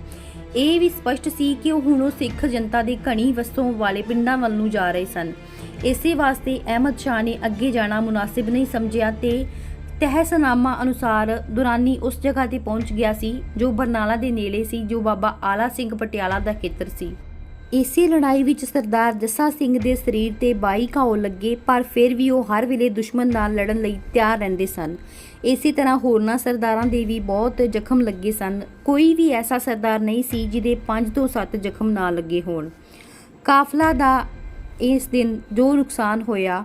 ਇਹ ਵੀ ਸਪਸ਼ਟ ਸੀ ਕਿ ਉਹ ਹੁਣ ਉਹ ਸਿੱਖ ਜਨਤਾ ਦੇ ਘਣੀ ਵਸੋਂ ਵਾਲੇ ਪਿੰਡਾਂ ਵੱਲ ਨੂੰ ਜਾ ਰਹੇ ਸਨ। ਇਸੇ ਵਾਸਤੇ ਅਹਿਮਦ ਸ਼ਾਹ ਨੇ ਅੱਗੇ ਜਾਣਾ ਮੁਨਾਸਿਬ ਨਹੀਂ ਸਮਝਿਆ ਤੇ ਤਹਿਸਨਾਮਾ ਅਨੁਸਾਰ ਦੁਰਾਨੀ ਉਸ ਜਗ੍ਹਾ ਤੇ ਪਹੁੰਚ ਗਿਆ ਸੀ, ਜੋ ਬਰਨਾਲਾ ਦੇ ਨੇੜੇ ਸੀ, ਜੋ ਬਾਬਾ ਆਲਾ ਸਿੰਘ ਪਟਿਆਲਾ ਦਾ ਖੇਤਰ ਸੀ। ਇਸੇ ਲੜਾਈ ਵਿੱਚ ਸਰਦਾਰ ਜੱਸਾ ਸਿੰਘ ਦੇ ਸਰੀਰ ਤੇ 22 ਘਾਉ ਲੱਗੇ, ਪਰ ਫਿਰ ਵੀ ਉਹ ਹਰ ਵੇਲੇ ਦੁਸ਼ਮਣ ਨਾਲ ਲੜਨ ਲਈ ਤਿਆਰ ਰਹਿੰਦੇ ਸਨ। ਇਸੇ ਤਰ੍ਹਾਂ ਹੋਰਨਾਂ ਸਰਦਾਰਾਂ ਦੇ ਵੀ ਬਹੁਤ ਜ਼ਖਮ ਲੱਗੇ ਸਨ। ਕੋਈ ਵੀ ਐਸਾ ਸਰਦਾਰ ਨਹੀਂ ਸੀ ਜਿਹਦੇ 5 ਤੋਂ 7 ਜ਼ਖਮ ਨਾ ਲੱਗੇ ਹੋਣ। ਕਾਫਲਾ ਦਾ ਇਸ ਦਿਨ ਜੋ ਨੁਕਸਾਨ ਹੋਇਆ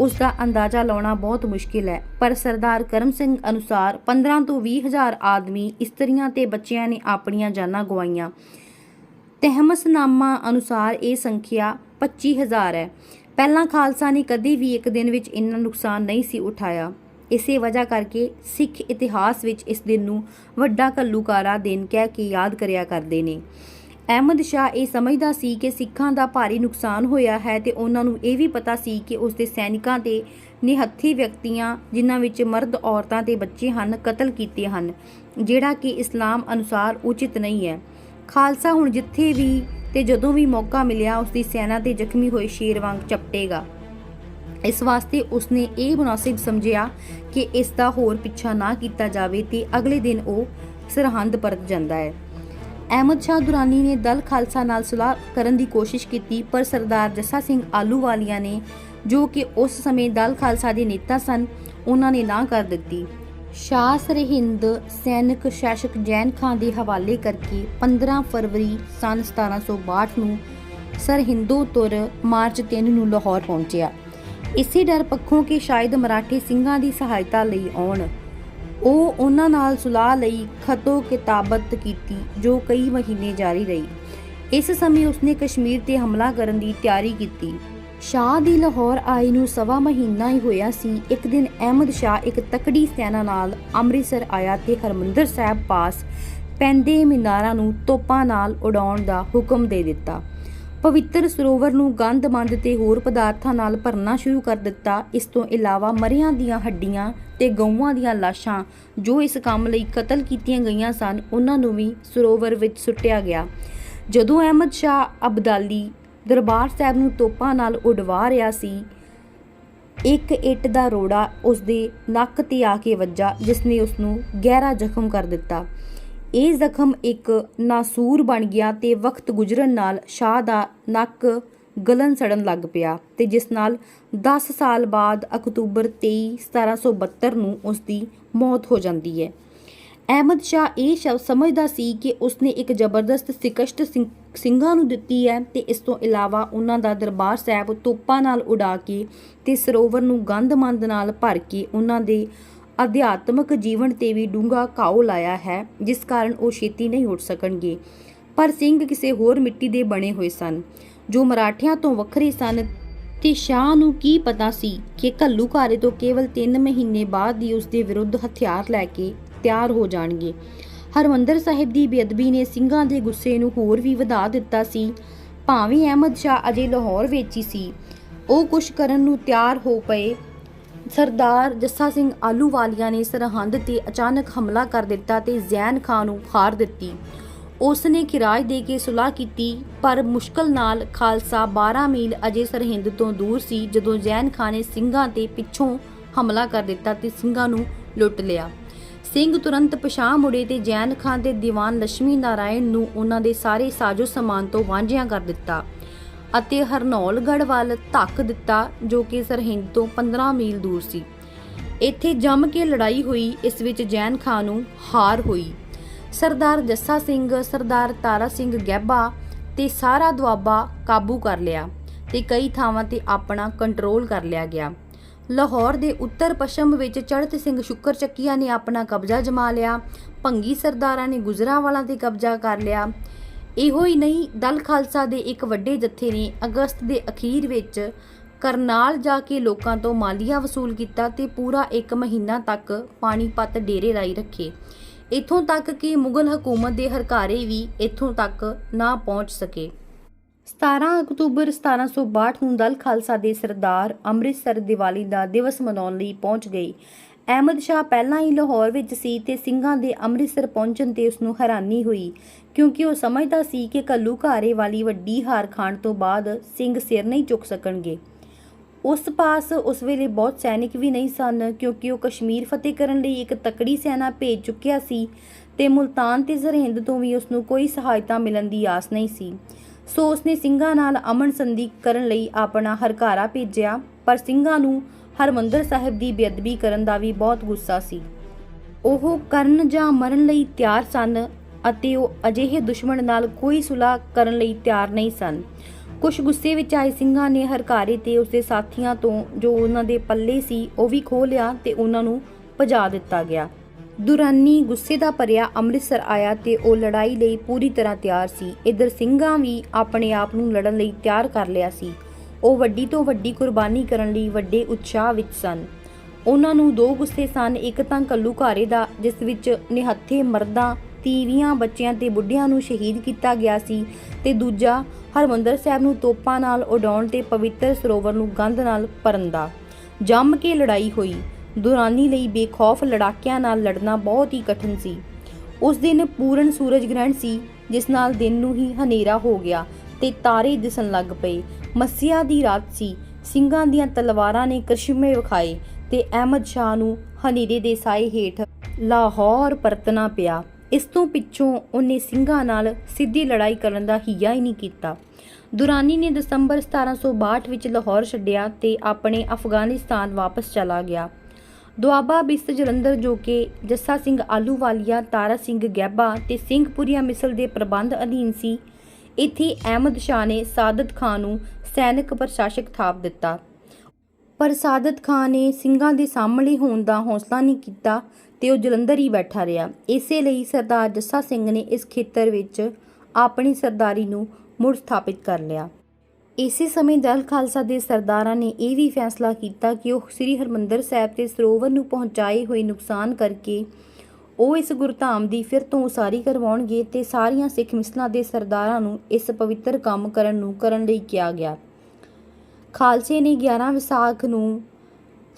ਉਸ ਦਾ ਅੰਦਾਜ਼ਾ ਲਾਉਣਾ ਬਹੁਤ ਮੁਸ਼ਕਿਲ ਹੈ। ਪਰ ਸਰਦਾਰ ਕਰਮ ਸਿੰਘ ਅਨੁਸਾਰ 15 ਤੋਂ 20 ਹਜ਼ਾਰ ਆਦਮੀ ਇਸਤਰੀਆਂ ਤੇ ਬੱਚਿਆਂ ਨੇ ਆਪਣੀਆਂ ਜਾਨਾਂ ਗਵਾਈਆਂ। ਤਹਿਮਸਨਾਮਾ ਅਨੁਸਾਰ ਇਹ ਸੰਖਿਆ 25000 ਹੈ। ਪਹਿਲਾਂ ਖਾਲਸਾ ਨੇ ਕਦੇ ਵੀ ਇੱਕ ਦਿਨ ਵਿੱਚ ਇੰਨਾ ਨੁਕਸਾਨ ਨਹੀਂ ਸੀ ਉਠਾਇਆ। ਇਸੇ ਵਜ੍ਹਾ ਕਰਕੇ ਸਿੱਖ ਇਤਿਹਾਸ ਵਿੱਚ ਇਸ ਦਿਨ ਨੂੰ ਵੱਡਾ ਕੱਲੂਕਾਰਾ ਦਿਨ ਕਹਿ ਕੇ ਯਾਦ ਕਰਿਆ ਕਰਦੇ ਨੇ। ਅਹਿਮਦ ਸ਼ਾਹ ਇਹ ਸਮਝਦਾ ਸੀ ਕਿ ਸਿੱਖਾਂ ਦਾ ਭਾਰੀ ਨੁਕਸਾਨ ਹੋਇਆ ਹੈ ਤੇ ਉਹਨਾਂ ਨੂੰ ਇਹ ਵੀ ਪਤਾ ਸੀ ਕਿ ਉਸ ਦੇ ਸੈਨਿਕਾਂ ਤੇ ਨਿਹੱਥੀ ਵਿਅਕਤੀਆਂ, ਜਿਨ੍ਹਾਂ ਵਿੱਚ ਮਰਦ ਔਰਤਾਂ ਤੇ ਬੱਚੇ ਹਨ, ਕਤਲ ਕੀਤੇ ਹਨ, ਜਿਹੜਾ ਕਿ ਇਸਲਾਮ ਅਨੁਸਾਰ ਉਚਿਤ ਨਹੀਂ ਹੈ। ਖਾਲਸਾ ਹੁਣ ਜਿੱਥੇ ਵੀ ਤੇ ਜਦੋਂ ਵੀ ਮੌਕਾ ਮਿਲਿਆ, ਉਸ ਦੀ ਸੈਨਾ ਤੇ ਜ਼ਖਮੀ ਹੋਏ ਸ਼ੇਰ ਵਾਂਗ ਚਪਟੇਗਾ। ਇਸ ਵਾਸਤੇ ਉਸਨੇ ਇਹ ਮੁਨਾਸਿਬ ਸਮਝਿਆ ਕਿ ਇਸ ਦਾ ਹੋਰ ਪਿੱਛਾ ਨਾ ਕੀਤਾ ਜਾਵੇ ਤੇ ਅਗਲੇ ਦਿਨ ਉਹ ਸਰਹੰਦ ਪਰਤ ਜਾਂਦਾ ਹੈ। ਅਹਿਮਦ ਸ਼ਾਹ ਦੁਰਾਨੀ ਨੇ ਦਲ ਖਾਲਸਾ ਨਾਲ ਸੁਲਾਹ ਕਰਨ ਦੀ ਕੋਸ਼ਿਸ਼ ਕੀਤੀ, ਪਰ ਸਰਦਾਰ ਜੱਸਾ ਸਿੰਘ ਆਲੂਵਾਲੀਆ ਨੇ, ਜੋ ਕਿ ਉਸ ਸਮੇਂ ਦਲ ਖਾਲਸਾ ਦੇ ਨੇਤਾ ਸਨ, ਉਹਨਾਂ ਨੇ ਨਾ ਕਰ ਦਿੱਤੀ। ਸ਼ਾਹ ਸਰਹਿੰਦ ਸੈਨਿਕ ਸ਼ਾਸਕ ਜੈਨ ਖਾਨ ਦੇ ਹਵਾਲੇ ਕਰਕੇ 15 ਫਰਵਰੀ ਸਨ 1762 ਨੂੰ ਸਰਹਿੰਦੋ ਤੁਰ ਮਾਰਚ 3 ਨੂੰ ਲਾਹੌਰ ਪਹੁੰਚਿਆ। ਇਸੇ ਡਰ ਪੱਖੋਂ ਕਿ ਸ਼ਾਇਦ ਮਰਾਠੇ ਸਿੰਘਾਂ ਦੀ ਸਹਾਇਤਾ ਲਈ ਆਉਣ। ਉਹ ਉਹਨਾਂ ਨਾਲ ਸੁਲਾਹ ਲਈ ਖਤੋ ਕਿਤਾਬਤ ਕੀਤੀ, ਜੋ ਕਈ ਮਹੀਨੇ ਜਾਰੀ ਰਹੀ। ਇਸ ਸਮੇਂ ਉਸਨੇ ਕਸ਼ਮੀਰ ਤੇ ਹਮਲਾ ਕਰਨ ਦੀ ਤਿਆਰੀ ਕੀਤੀ। ਸ਼ਾਹ ਦੀ ਲਾਹੌਰ ਆਈ ਨੂੰ ਸਵਾ ਮਹੀਨਾ ਹੀ ਹੋਇਆ ਸੀ। ਇੱਕ ਦਿਨ ਅਹਿਮਦ ਸ਼ਾਹ ਇੱਕ ਤਕੜੀ ਸੈਨਾ ਨਾਲ ਅੰਮ੍ਰਿਤਸਰ ਆਇਆ ਤੇ ਹਰਮੰਦਰ ਸਾਹਿਬ ਪਾਸ ਪੈਂਦੇ ਮੀਨਾਰਾਂ ਨੂੰ ਤੋਪਾਂ ਨਾਲ ਉਡਾਉਣ ਦਾ ਹੁਕਮ ਦੇ ਦਿੱਤਾ। ਪਵਿੱਤਰ ਸਰੋਵਰ ਨੂੰ ਗੰਧ-ਮੰਦ ਤੇ ਹੋਰ ਪਦਾਰਥਾਂ ਨਾਲ ਭਰਨਾ ਸ਼ੁਰੂ ਕਰ ਦਿੱਤਾ। ਇਸ ਤੋਂ ਇਲਾਵਾ ਮਰਿਆਂ ਦੀਆਂ ਹੱਡੀਆਂ ਤੇ ਗਊਆਂ ਦੀਆਂ ਲਾਸ਼ਾਂ ਜੋ ਇਸ ਕੰਮ ਲਈ ਕਤਲ ਕੀਤੀਆਂ ਗਈਆਂ ਸਨ, ਉਹਨਾਂ ਨੂੰ ਵੀ ਸਰੋਵਰ ਵਿੱਚ ਸੁੱਟਿਆ ਗਿਆ। ਜਦੋਂ ਅਹਿਮਦ ਸ਼ਾਹ ਅਬਦਾਲੀ ਦਰਬਾਰ ਸਾਹਿਬ ਨੂੰ ਤੋਪਾਂ ਨਾਲ ਉਡਵਾ ਰਿਹਾ ਸੀ, ਇੱਕ ਇੱਟ ਦਾ ਰੋੜਾ ਉਸ ਦੇ ਨੱਕ ਤੇ ਆ ਕੇ ਵੱਜਾ, ਜਿਸ ਨੇ ਉਸ ਨੂੰ ਗਹਿਰਾ ਜ਼ਖਮ ਕਰ ਦਿੱਤਾ। ਇਹ ਜ਼ਖਮ ਇੱਕ ਨਾਸੂਰ ਬਣ ਗਿਆ ਤੇ ਵਕਤ ਗੁਜ਼ਰਨ ਨਾਲ ਸ਼ਾਹ ਦਾ ਨੱਕ ਗਲਨ ਸੜਨ ਲੱਗ ਪਿਆ ਤੇ ਜਿਸ ਨਾਲ 10 ਸਾਲ ਬਾਅਦ ਅਕਤੂਬਰ 23 1772 ਨੂੰ ਉਸ ਦੀ ਮੌਤ ਹੋ ਜਾਂਦੀ ਹੈ। ਅਹਿਮਦ ਸ਼ਾਹ ਇਹ ਸ਼ਬਦ ਸਮਝਦਾ ਸੀ ਕਿ ਉਸਨੇ ਇੱਕ ਜ਼ਬਰਦਸਤ ਸਿਕਸ਼ਟ ਸਿੰਘ- ਸਿੰਘਾਂ ਨੂੰ ਦਿੱਤੀ ਹੈ ਤੇ ਇਸ ਤੋਂ ਇਲਾਵਾ ਉਹਨਾਂ ਦਾ ਦਰਬਾਰ ਸਾਹਿਬ ਤੋਪਾਂ ਨਾਲ ਉਡਾ ਕੇ ਤੇ ਸਰੋਵਰ ਨੂੰ ਗੰਧਮੰਦ ਨਾਲ ਭਰ ਕੇ ਉਹਨਾਂ ਦੇ ਅਧਿਆਤਮਕ ਜੀਵਨ ਤੇ ਵੀ ਡੂੰਘਾ ਘਾਉ ਲਾਇਆ ਹੈ, ਜਿਸ ਕਾਰਨ ਉਹ ਛੇਤੀ ਨਹੀਂ ਉੱਠ ਸਕਣਗੇ। ਪਰ ਸਿੰਘ ਕਿਸੇ ਹੋਰ ਮਿੱਟੀ ਦੇ ਬਣੇ ਹੋਏ ਸਨ। ਜੋ ਮਰਾਠਿਆਂ ਤੋਂ ਵੱਖਰੇ ਸਨ ਤੇ ਸ਼ਾਹ ਨੂੰ ਕੀ ਪਤਾ ਸੀ ਕਿ ਘੱਲੂਘਾਰੇ ਤੋਂ ਕੇਵਲ 3 ਮਹੀਨੇ ਬਾਅਦ ਹੀ ਉਸ ਦੇ ਵਿਰੁੱਧ ਹਥਿਆਰ ਲੈ ਕੇ ਤਿਆਰ ਹੋ ਜਾਣਗੇ। ਹਰਮੰਦਰ ਸਾਹਿਬ ਦੀ ਬੇਅਦਬੀ ਨੇ ਸਿੰਘਾਂ ਦੇ ਗੁੱਸੇ ਨੂੰ ਹੋਰ ਵੀ ਵਧਾ ਦਿੱਤਾ ਸੀ। ਭਾਵੇਂ ਅਹਿਮਦ ਸ਼ਾਹ ਅਜੇ ਲਾਹੌਰ ਵਿੱਚ ਹੀ ਸੀ, ਉਹ ਕੁਝ ਕਰਨ ਨੂੰ ਤਿਆਰ ਹੋ ਪਏ। ਸਰਦਾਰ ਜੱਸਾ ਸਿੰਘ ਆਲੂਵਾਲੀਆ ਨੇ ਸਰਹੰਦ ਤੇ ਅਚਾਨਕ ਹਮਲਾ ਕਰ ਦਿੱਤਾ ਤੇ ਜ਼ੈਨ ਖਾਨ ਨੂੰ ਹਾਰ ਦਿੱਤੀ। ਉਸ ਨੇ ਕਿਰਾਏ ਦੇ ਕੇ ਸੁਲਾਹ ਕੀਤੀ, ਪਰ ਮੁਸ਼ਕਲ ਨਾਲ ਖਾਲਸਾ 12 ਮੀਲ ਅਜੇ ਸਰਹਿੰਦ ਤੋਂ ਦੂਰ ਸੀ, ਜਦੋਂ ਜ਼ੈਨ ਖਾਨ ਨੇ ਸਿੰਘਾਂ ਤੇ ਪਿੱਛੋਂ ਹਮਲਾ ਕਰ ਦਿੱਤਾ ਤੇ ਸਿੰਘਾਂ ਨੂੰ ਲੁੱਟ ਲਿਆ। ਸਿੰਘ ਤੁਰੰਤ ਪਛਾਣ ਮੁੜੇ ਤੇ ਜੈਨ ਖਾਨ ਦੇ ਦੀਵਾਨ ਲక్ష్ਮੀ ਨਾਰਾਇਣ ਨੂੰ ਉਹਨਾਂ ਦੇ ਸਾਰੇ ਸਾਜੋ ਸਮਾਨ ਤੋਂ ਵਾਂਝਿਆਂ ਕਰ ਦਿੱਤਾ ਅਤੇ ਹਰਨੌਲਗੜ੍ਹ ਵੱਲ ਧੱਕ ਦਿੱਤਾ, ਜੋ ਕਿ ਸਰਹਿੰਦ ਤੋਂ 15 ਮੀਲ ਦੂਰ ਸੀ। ਇੱਥੇ ਜੰਮ ਕੇ ਲੜਾਈ ਹੋਈ, ਇਸ ਵਿੱਚ ਜੈਨ ਖਾਨ ਨੂੰ ਹਾਰ ਹੋਈ। ਸਰਦਾਰ ਜੱਸਾ ਸਿੰਘ, ਸਰਦਾਰ ਤਾਰਾ ਸਿੰਘ ਗੈਬਾ ਤੇ ਸਾਰਾ ਦੁਆਬਾ ਕਾਬੂ ਕਰ ਲਿਆ ਤੇ ਕਈ ਥਾਵਾਂ ਤੇ ਆਪਣਾ ਕੰਟਰੋਲ ਕਰ ਲਿਆ ਗਿਆ। ਲਾਹੌਰ ਦੇ ਉੱਤਰ ਪੱਛਮ ਵਿੱਚ ਚੜਤ ਸਿੰਘ ਸ਼ੁਕਰ ਚੱਕੀਆ ਨੇ ਆਪਣਾ ਕਬਜ਼ਾ ਜਮਾ ਲਿਆ, ਭੰਗੀ ਸਰਦਾਰਾਂ ਨੇ ਗੁਜਰਾਂਵਾਲਾ ਤੇ ਕਬਜ਼ਾ ਕਰ ਲਿਆ। ਇਹੋ ਹੀ ਨਹੀਂ, ਦਲ ਖਾਲਸਾ ਦੇ ਇੱਕ ਵੱਡੇ ਜੱਥੇ ਨੇ ਅਗਸਤ ਦੇ ਅਖੀਰ ਵਿੱਚ ਕਰਨਾਲ ਜਾ ਕੇ ਲੋਕਾਂ ਤੋਂ ਮਾਲੀਆ ਵਸੂਲ ਕੀਤਾ ਤੇ ਪੂਰਾ ਇੱਕ ਮਹੀਨਾ ਤੱਕ ਪਾਣੀਪਤ ਡੇਰੇ ਲਾਈ ਰੱਖੇ। ਇਥੋਂ ਤੱਕ ਕਿ ਮੁਗਲ ਹਕੂਮਤ ਦੇ ਹਰਕਾਰੇ ਵੀ ਇਥੋਂ ਤੱਕ ਨਾ ਪਹੁੰਚ ਸਕੇ। 17 ਅਕਤੂਬਰ 1762 ਨੂੰ ਦਲ ਖਾਲਸਾ ਦੇ ਸਰਦਾਰ ਅੰਮ੍ਰਿਤਸਰ ਦੀਵਾਲੀ ਦਾ ਦਿਵਸ ਮਨਾਉਣ ਲਈ ਪਹੁੰਚ ਗਏ। ਅਹਿਮਦ ਸ਼ਾਹ ਪਹਿਲਾਂ ਹੀ ਲਾਹੌਰ ਵਿੱਚ ਸੀ ਤੇ ਸਿੰਘਾਂ ਦੇ ਅੰਮ੍ਰਿਤਸਰ ਪਹੁੰਚਣ ਤੇ ਉਸ ਨੂੰ ਹੈਰਾਨੀ ਹੋਈ, ਕਿਉਂਕਿ ਉਹ ਸਮਝਦਾ ਸੀ ਕਿ ਘੱਲੂਘਾਰੇ ਵਾਲੀ ਵੱਡੀ ਹਾਰ ਖਾਣ ਤੋਂ ਬਾਅਦ ਸਿੰਘ ਸਿਰ ਨਹੀਂ ਚੁੱਕ ਸਕਣਗੇ। ਉਸ ਪਾਸ ਉਸ ਵੇਲੇ ਬਹੁਤ ਸੈਨਿਕ ਵੀ ਨਹੀਂ ਸਨ, ਕਿਉਂਕਿ ਉਹ ਕਸ਼ਮੀਰ ਫਤਿਹ ਕਰਨ ਲਈ ਇੱਕ ਤਕੜੀ ਸੈਨਾ ਭੇਜ ਚੁੱਕਿਆ ਸੀ ਤੇ ਮੁਲਤਾਨ ਤੇ ਸਰਹਿੰਦ ਤੋਂ ਵੀ ਉਸ ਨੂੰ ਕੋਈ ਸਹਾਇਤਾ ਮਿਲਣ ਦੀ ਆਸ ਨਹੀਂ ਸੀ। ਸੋ ਉਸਨੇ ਸਿੰਘਾਂ ਨਾਲ ਅਮਨ ਸੰਧੀ ਕਰਨ ਲਈ ਆਪਣਾ ਹਰਕਾਰਾ ਭੇਜਿਆ, ਪਰ ਸਿੰਘਾਂ ਨੂੰ ਹਰਮੰਦਰ ਸਾਹਿਬ ਦੀ ਬੇਅਦਬੀ ਕਰਨ ਦਾ ਵੀ ਬਹੁਤ ਗੁੱਸਾ ਸੀ। ਉਹ ਕਰਨ ਜਾਂ ਮਰਨ ਲਈ ਤਿਆਰ ਸਨ ਅਤੇ ਉਹ ਅਜਿਹੇ ਦੁਸ਼ਮਣ ਨਾਲ ਕੋਈ ਸੁਲਾਹ ਕਰਨ ਲਈ ਤਿਆਰ ਨਹੀਂ ਸਨ। ਕੁਝ ਗੁੱਸੇ ਵਿੱਚ ਆਏ ਸਿੰਘਾਂ ਨੇ ਹਰਕਾਰੇ ਤੇ ਉਸਦੇ ਸਾਥੀਆਂ ਤੋਂ ਜੋ ਉਹਨਾਂ ਦੇ ਪੱਲੇ ਸੀ, ਉਹ ਵੀ ਖੋਹ ਲਿਆ ਤੇ ਉਹਨਾਂ ਨੂੰ ਭਜਾ ਦਿੱਤਾ ਗਿਆ। ਦੁਰਾਨੀ ਗੁੱਸੇ ਦਾ ਭਰਿਆ ਅੰਮ੍ਰਿਤਸਰ ਆਇਆ ਤੇ ਉਹ ਲੜਾਈ ਲਈ ਪੂਰੀ ਤਰ੍ਹਾਂ ਤਿਆਰ ਸੀ। ਇਧਰ ਸਿੰਘਾਂ ਵੀ ਆਪਣੇ ਆਪ ਨੂੰ ਲੜਨ ਲਈ ਤਿਆਰ ਕਰ ਲਿਆ ਸੀ। ਉਹ ਵੱਡੀ ਤੋਂ ਵੱਡੀ ਕੁਰਬਾਨੀ ਕਰਨ ਲਈ ਵੱਡੇ ਉਤਸ਼ਾਹ ਵਿੱਚ ਸਨ। ਉਹਨਾਂ ਨੂੰ ਦੋ ਗੁੱਸੇ ਸਨ, ਇੱਕ ਤਾਂ ਕੱਲੂਘਾਰੇ ਦਾ, ਜਿਸ ਵਿੱਚ ਨਿਹੱਥੇ ਮਰਦਾਂ ਤੀਵੀਆਂ ਬੱਚਿਆਂ ਤੇ ਬੁੱਢਿਆਂ ਨੂੰ ਸ਼ਹੀਦ ਕੀਤਾ ਗਿਆ ਸੀ ਤੇ ਦੂਜਾ ਹਰਮੰਦਰ ਸਾਹਿਬ ਨੂੰ ਤੋਪਾਂ ਨਾਲ ਉਡਾਉਣ ਤੇ ਪਵਿੱਤਰ ਸਰੋਵਰ ਨੂੰ ਗੰਧ ਨਾਲ ਭਰਨ ਦਾ। ਜੰਮ ਕੇ ਲੜਾਈ ਹੋਈ। ਦੁਰਾਨੀ ਲਈ ਬੇਖੌਫ ਲੜਾਕਿਆਂ ਨਾਲ ਲੜਨਾ ਬਹੁਤ ਹੀ ਕਠਿਨ ਸੀ। ਉਸ ਦਿਨ ਪੂਰਨ ਸੂਰਜ ਗ੍ਰਹਿਣ ਸੀ, ਜਿਸ ਨਾਲ ਦਿਨ ਨੂੰ ਹੀ ਹਨੇਰਾ ਹੋ ਗਿਆ ਤੇ ਤਾਰੇ ਦਿਸਣ ਲੱਗ ਪਏ। ਮੱਸਿਆ ਦੀ ਰਾਤ ਸੀ। ਸਿੰਘਾਂ ਦੀਆਂ ਤਲਵਾਰਾਂ ਨੇ ਕ੍ਰਿਸ਼ਮੇ ਵਿਖਾਏ ਤੇ ਅਹਿਮਦ ਸ਼ਾਹ ਨੂੰ ਹਨੇਰੇ ਦੇ ਸਾਏ ਹੇਠ ਲਾਹੌਰ ਪਰਤਣਾ ਪਿਆ। ਇਸ ਤੋਂ ਪਿੱਛੋਂ ਉਹਨੇ ਸਿੰਘਾਂ ਨਾਲ ਸਿੱਧੀ ਲੜਾਈ ਕਰਨ ਦਾ ਹੀਆ ਹੀ ਨਹੀਂ ਕੀਤਾ। ਦੁਰਾਨੀ ਨੇ ਦਸੰਬਰ 1762 ਵਿੱਚ ਲਾਹੌਰ ਛੱਡਿਆ ਤੇ ਆਪਣੇ ਅਫਗਾਨਿਸਤਾਨ ਵਾਪਸ ਚਲਾ ਗਿਆ। ਦੁਆਬਾ ਬਿਸਤ ਜਲੰਧਰ ਜੋ ਕਿ ਜੱਸਾ ਸਿੰਘ ਆਲੂਵਾਲੀਆ ਤਾਰਾ ਸਿੰਘ ਗੈਬਾ ਤੇ ਸਿੰਘਪੁਰੀਆ ਮਿਸਲ ਦੇ ਪ੍ਰਬੰਧ ਅਧੀਨ ਸੀ, ਇੱਥੇ ਅਹਿਮਦ ਸ਼ਾਹ ਨੇ ਸਾਦਤ ਖਾਨ ਨੂੰ ਸੈਨਿਕ ਪ੍ਰਸ਼ਾਸਕ ਥਾਪ ਦਿੱਤਾ। ਪਰ ਸਾਦਤ ਖਾਨ ਨੇ ਸਿੰਘਾਂ ਦੇ ਸਾਹਮਣੇ ਹੋਣ ਦਾ ਹੌਸਲਾ ਨਹੀਂ ਕੀਤਾ ਤੇ ਉਹ ਜਲੰਧਰ ਹੀ ਬੈਠਾ ਰਿਹਾ। ਇਸੇ ਲਈ ਸਰਦਾਰ ਜੱਸਾ ਸਿੰਘ ਨੇ ਇਸ ਖੇਤਰ ਵਿੱਚ ਆਪਣੀ ਸਰਦਾਰੀ ਨੂੰ ਮੁੜ ਸਥਾਪਿਤ ਕਰ ਲਿਆ। ਇਸੇ ਸਮੇਂ ਦਲ ਖਾਲਸਾ ਦੇ ਸਰਦਾਰਾਂ ਨੇ ਇਹ ਵੀ ਫੈਸਲਾ ਕੀਤਾ ਕਿ ਉਹ ਸ੍ਰੀ ਹਰਮੰਦਰ ਸਾਹਿਬ ਤੇ ਸਰੋਵਰ ਨੂੰ ਪਹੁੰਚਾਏ ਹੋਏ ਨੁਕਸਾਨ ਕਰਕੇ ਉਹ ਇਸ ਗੁਰਧਾਮ ਦੀ ਫਿਰ ਤੋਂ ਉਸਾਰੀ ਕਰਵਾਉਣਗੇ ਤੇ ਸਾਰੀਆਂ ਸਿੱਖ ਮਿਸਲਾਂ ਦੇ ਸਰਦਾਰਾਂ ਨੂੰ ਇਸ ਪਵਿੱਤਰ ਕੰਮ ਕਰਨ ਨੂੰ ਕਰਨ ਲਈ ਕਿਹਾ ਗਿਆ। ਖਾਲਸੇ ਨੇ 11 ਵਿਸਾਖ ਨੂੰ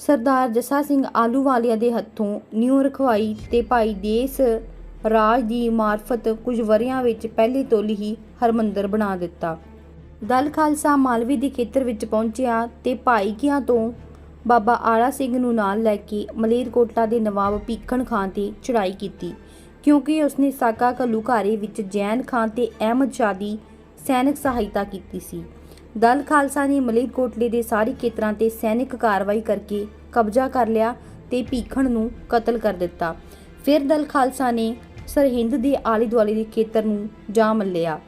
ਸਰਦਾਰ ਜੱਸਾ ਸਿੰਘ ਆਲੂਵਾਲੀਆ ਦੇ ਹੱਥੋਂ ਨਿਊ ਰਖਵਾਈ ਤੇ ਭਾਈ ਦੇਸ ਰਾਜ ਦੀ ਮਾਰਫਤ ਕੁਝ ਵਰਿਆਂ ਵਿੱਚ ਪਹਿਲੇ ਤੋਲੀ ਹੀ ਹਰਮੰਦਰ ਬਣਾ ਦਿੱਤਾ। ਦਲ ਖਾਲਸਾ ਮਾਲਵੇ ਦੇ ਖੇਤਰ ਵਿੱਚ ਪਹੁੰਚਿਆ ਤੇ ਭਾਈ ਕਿਆਂ ਤੋਂ ਬਾਬਾ ਆਲਾ ਸਿੰਘ ਨੂੰ ਨਾਲ ਲੈ ਕੇ ਮਲੇਰਕੋਟਲਾ ਦੇ ਨਵਾਬ ਭੀਖਣ ਖਾਨ ਤੇ ਚੜ੍ਹਾਈ ਕੀਤੀ, ਕਿਉਂਕਿ ਉਸਨੇ ਸਾਕਾ ਘੱਲੂਘਾਰੇ ਵਿੱਚ ਜੈਨ ਖਾਨ ਤੇ ਅਹਿਮਦ ਸ਼ਾਹ ਦੀ ਸੈਨਿਕ ਸਹਾਇਤਾ ਕੀਤੀ ਸੀ। ਦਲ ਖਾਲਸਾ ਨੇ ਮਲੇਰਕੋਟਲੇ ਦੇ ਸਾਰੇ ਖੇਤਰਾਂ ਤੇ ਸੈਨਿਕ ਕਾਰਵਾਈ ਕਰਕੇ ਕਬਜ਼ਾ ਕਰ ਲਿਆ ਤੇ ਭੀਖਣ ਨੂੰ ਕਤਲ ਕਰ ਦਿੱਤਾ। ਫਿਰ ਦਲ ਖਾਲਸਾ ਨੇ ਸਰਹਿੰਦ ਦੇ ਆਲੇ ਦੁਆਲੇ ਦੇ ਖੇਤਰ ਨੂੰ ਜਾਮ ਲਿਆ।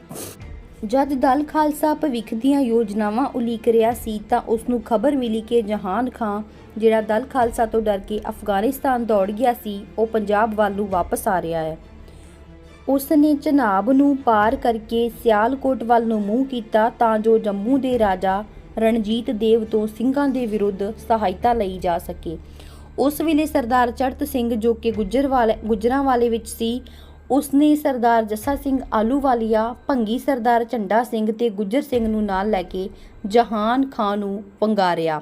ਜਦ ਦਲ ਖਾਲਸਾ ਭਵਿੱਖ ਦੀਆਂ ਯੋਜਨਾਵਾਂ ਉਲੀਕ ਰਿਹਾ ਸੀ ਤਾਂ ਉਸ ਨੂੰ ਖਬਰ ਮਿਲੀ ਕਿ ਜਹਾਨ ਖਾਂ, ਜਿਹੜਾ ਦਲ ਖਾਲਸਾ ਤੋਂ ਡਰ ਕੇ ਅਫਗਾਨਿਸਤਾਨ ਦੌੜ ਗਿਆ ਸੀ, ਉਹ ਪੰਜਾਬ ਵੱਲ ਨੂੰ ਵਾਪਸ ਆ ਰਿਹਾ ਹੈ। ਉਸ ਨੇ ਚਨਾਬ ਨੂੰ ਪਾਰ ਕਰਕੇ ਸਿਆਲਕੋਟ ਵੱਲ ਨੂੰ ਮੂੰਹ ਕੀਤਾ ਤਾਂ ਜੋ ਜੰਮੂ ਦੇ ਰਾਜਾ ਰਣਜੀਤ ਦੇਵ ਤੋਂ ਸਿੰਘਾਂ ਦੇ ਵਿਰੁੱਧ ਸਹਾਇਤਾ ਲਈ ਜਾ ਸਕੇ। ਉਸ ਵੇਲੇ ਸਰਦਾਰ ਚੜਤ ਸਿੰਘ ਜੋ ਕਿ ਗੁੱਜਰਵਾਲੇ ਗੁੱਜਰਾਂ ਵਾਲੇ ਵਿੱਚ ਸੀ, ਉਸਨੇ ਸਰਦਾਰ ਜੱਸਾ ਸਿੰਘ ਆਲੂਵਾਲੀਆ, ਭੰਗੀ ਸਰਦਾਰ ਝੰਡਾ ਸਿੰਘ ਤੇ ਗੁੱਜਰ ਸਿੰਘ ਨੂੰ ਨਾਲ ਲੈ ਕੇ ਜਹਾਨ ਖਾਨ ਨੂੰ ਪੰਗਾਰਿਆ।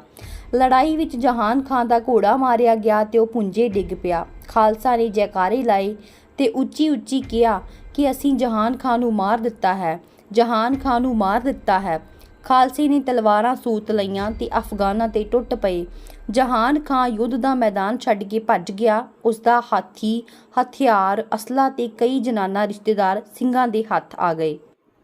ਲੜਾਈ ਵਿੱਚ ਜਹਾਨ ਖਾਨ ਦਾ ਘੋੜਾ ਮਾਰਿਆ ਗਿਆ ਤੇ ਉਹ ਪੁੰਜੇ ਡਿੱਗ ਪਿਆ। ਖਾਲਸਾ ਨੇ ਜੈਕਾਰੇ ਲਾਏ ਤੇ ਉੱਚੀ ਉੱਚੀ ਕਿਹਾ ਕਿ ਅਸੀਂ ਜਹਾਨ ਖਾਨ ਨੂੰ ਮਾਰ ਦਿੱਤਾ ਹੈ, ਜਹਾਨ ਖਾਨ ਨੂੰ ਮਾਰ ਦਿੱਤਾ ਹੈ। ਖਾਲਸੇ ਨੇ ਤਲਵਾਰਾਂ ਸੂਤ ਲਈਆਂ ਤੇ ਅਫਗਾਨਾਂ ਤੇ ਟੁੱਟ ਪਏ। ਜਹਾਨ ਖਾਂ ਯੁੱਧ ਦਾ ਮੈਦਾਨ ਛੱਡ ਕੇ ਭੱਜ ਗਿਆ। ਉਸ ਦਾ ਹਾਥੀ, ਹਥਿਆਰ, ਅਸਲਾ ਤੇ ਕਈ ਜਨਾਨਾ ਰਿਸ਼ਤੇਦਾਰ ਸਿੰਘਾਂ ਦੇ ਹੱਥ ਆ ਗਏ।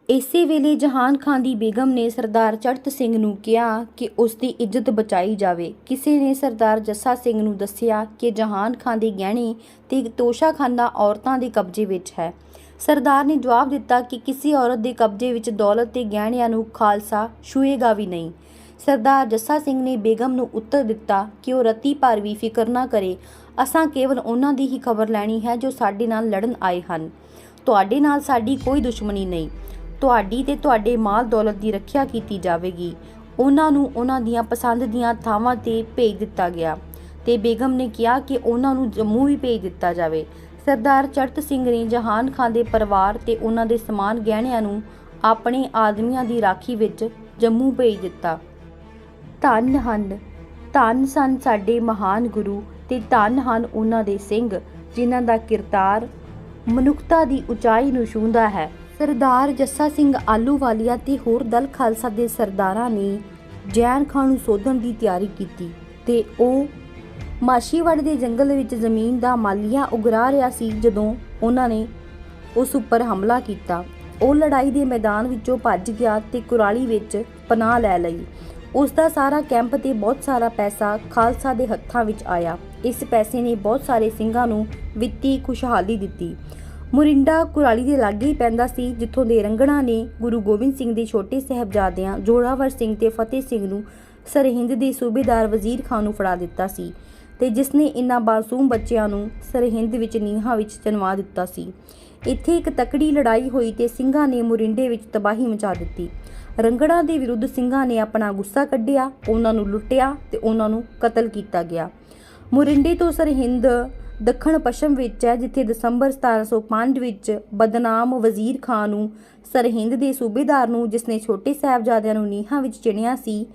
ਇਸੇ ਵੇਲੇ ਜਹਾਨ ਖਾਨ ਦੀ ਬੇਗਮ ਨੇ ਸਰਦਾਰ ਚੜਤ ਸਿੰਘ ਨੂੰ ਕਿਹਾ ਕਿ ਉਸ ਦੀ ਇੱਜ਼ਤ ਬਚਾਈ ਜਾਵੇ। ਕਿਸੇ ਨੇ ਸਰਦਾਰ ਜੱਸਾ ਸਿੰਘ ਨੂੰ ਦੱਸਿਆ ਕਿ ਜਹਾਨ ਖਾਨ ਦੇ ਗਹਿਣੇ ਤੇ ਤੋਸ਼ਾਖਾਨਾ ਔਰਤਾਂ ਦੇ ਕਬਜ਼ੇ ਵਿੱਚ ਹੈ। ਸਰਦਾਰ ਨੇ ਜਵਾਬ ਦਿੱਤਾ ਕਿ ਕਿਸੇ ਔਰਤ ਦੇ ਕਬਜ਼ੇ ਵਿੱਚ ਦੌਲਤ ਤੇ ਗਹਿਣਿਆਂ ਨੂੰ ਖਾਲਸਾ ਛੂਏਗਾ ਵੀ ਨਹੀਂ। ਸਰਦਾਰ ਜੱਸਾ ਸਿੰਘ ਨੇ ਬੇਗਮ ਨੂੰ ਉੱਤਰ ਦਿੱਤਾ ਕਿ ਉਹ ਰਤੀ ਭਰ ਵੀ ਫਿਕਰ ਨਾ ਕਰੇ। ਅਸਾਂ ਕੇਵਲ ਉਹਨਾਂ ਦੀ ਹੀ ਖਬਰ ਲੈਣੀ ਹੈ ਜੋ ਸਾਡੇ ਨਾਲ ਲੜਨ ਆਏ ਹਨ। ਤੁਹਾਡੇ ਨਾਲ ਸਾਡੀ ਕੋਈ ਦੁਸ਼ਮਣੀ ਨਹੀਂ। ਤੁਹਾਡੀ ਤੇ ਤੁਹਾਡੇ ਮਾਲ ਦੌਲਤ ਦੀ ਰੱਖਿਆ ਕੀਤੀ ਜਾਵੇਗੀ। ਉਹਨਾਂ ਨੂੰ ਉਹਨਾਂ ਦੀਆਂ ਪਸੰਦ ਦੀਆਂ ਥਾਵਾਂ ਤੇ ਭੇਜ ਦਿੱਤਾ ਗਿਆ। ਤੇ ਬੇਗਮ ਨੇ ਕਿਹਾ ਕਿ ਉਹਨਾਂ ਨੂੰ ਜੰਮੂ ਵੀ ਭੇਜ ਦਿੱਤਾ ਜਾਵੇ। ਸਰਦਾਰ ਚੜਤ ਸਿੰਘ ਨੇ ਜਹਾਨ ਖਾਨ ਦੇ ਪਰਿਵਾਰ ਤੇ ਉਹਨਾਂ ਦੇ ਸਮਾਨ ਗਹਿਣਿਆਂ ਨੂੰ ਆਪਣੇ ਆਦਮੀਆਂ ਦੀ ਰਾਖੀ ਵਿੱਚ ਜੰਮੂ ਭੇਜ ਦਿੱਤਾ। ਧੰਨ ਹਨ। ਧੰਨ ਸਨ ਸਾਡੇ ਮਹਾਨ ਗੁਰੂ ਤੇ ਧੰਨ ਹਨ ਉਹਨਾਂ ਦੇ ਸਿੰਘ, ਜਿਨ੍ਹਾਂ ਦਾ ਕਿਰਤਾਰ ਮਨੁੱਖਤਾ ਦੀ ਉਚਾਈ ਨੂੰ ਛੂੰਹਦਾ ਹੈ। ਸਰਦਾਰ ਜੱਸਾ ਸਿੰਘ ਆਲੂਵਾਲੀਆ ਤੇ ਹੋਰ ਦਲ ਖਾਲਸਾ ਦੇ ਸਰਦਾਰਾਂ ਨੇ ਜੈਨ ਖਾਨ ਨੂੰ ਸੋਧਣ ਦੀ ਤਿਆਰੀ ਕੀਤੀ ਤੇ ਉਹ ਮਾਸ਼ੀਵਾੜੇ ਦੇ ਜੰਗਲ ਵਿੱਚ ਜ਼ਮੀਨ ਦਾ ਮਾਲੀਆ ਉਗਰਾ ਰਿਹਾ ਸੀ ਜਦੋਂ ਉਹਨਾਂ ਨੇ ਉਸ ਉੱਪਰ ਹਮਲਾ ਕੀਤਾ। ਉਹ ਲੜਾਈ ਦੇ ਮੈਦਾਨ ਵਿੱਚੋਂ ਭੱਜ ਗਿਆ ਤੇ ਕੁਰਾਲੀ ਵਿੱਚ ਪਨਾਹ ਲੈ ਲਈ। ਉਸ ਦਾ ਸਾਰਾ ਕੈਂਪ ਤੇ ਬਹੁਤ ਸਾਰਾ ਪੈਸਾ ਖਾਲਸਾ ਦੇ ਹੱਥਾਂ ਵਿੱਚ ਆਇਆ। ਇਸ ਪੈਸੇ ਨੇ ਬਹੁਤ ਸਾਰੇ ਸਿੰਘਾਂ ਨੂੰ ਵਿੱਤੀ ਖੁਸ਼ਹਾਲੀ ਦਿੱਤੀ। ਮੁਰਿੰਡਾ ਕੁਰਾਲੀ ਦੇ ਲਾਗੇ ਹੀ ਪੈਂਦਾ ਸੀ, ਜਿੱਥੋਂ ਦੇ ਰੰਗਣਾ ਨੇ ਗੁਰੂ ਗੋਬਿੰਦ ਸਿੰਘ ਦੇ ਛੋਟੇ ਸਾਹਿਬਜ਼ਾਦਿਆਂ ਜੋਰਾਵਰ ਸਿੰਘ ਤੇ ਫਤਿਹ ਸਿੰਘ ਨੂੰ ਸਰਹਿੰਦ ਦੇ ਸੂਬੇਦਾਰ ਵਜ਼ੀਰ ਖਾਨ ਨੂੰ ਫੜਾ ਦਿੱਤਾ ਸੀ ਤੇ ਜਿਸ ਨੇ ਇਨ੍ਹਾਂ ਮਾਸੂਮ ਬੱਚਿਆਂ ਨੂੰ ਸਰਹਿੰਦ ਵਿੱਚ ਨੀਹਾਂ ਵਿੱਚ ਚਨਵਾ ਦਿੱਤਾ ਸੀ। ਇੱਥੇ ਇੱਕ ਤਕੜੀ ਲੜਾਈ ਹੋਈ ਤੇ ਸਿੰਘਾਂ ਨੇ ਮੁਰਿੰਡੇ ਵਿੱਚ ਤਬਾਹੀ ਮਚਾ ਦਿੱਤੀ। ਰੰਗੜਾ ਦੇ ਵਿਰੁੱਧ ਸਿੰਘਾਂ ਨੇ ਆਪਣਾ ਗੁੱਸਾ ਕੱਢਿਆ, ਉਹਨਾਂ ਨੂੰ ਲੁੱਟਿਆ ਤੇ ਉਹਨਾਂ ਨੂੰ ਕਤਲ ਕੀਤਾ ਗਿਆ। ਮੁਰਿੰਡੇ ਤੋਂ ਸਰਹਿੰਦ ਦੱਖਣ ਪੱਛਮ ਵਿੱਚ ਹੈ, ਜਿੱਥੇ ਦਸੰਬਰ 1705 ਵਿੱਚ ਬਦਨਾਮ ਵਜ਼ੀਰ ਖਾਨ ਨੂੰ ਸਰਹਿੰਦ ਦੇ ਸੂਬੇਦਾਰ ਨੂੰ ਜਿਸਨੇ ਛੋਟੇ ਸਾਹਿਬਜ਼ਾਦਿਆਂ ਨੂੰ ਨੀਹਾਂ ਵਿੱਚ ਚਿਣਿਆ ਸੀ,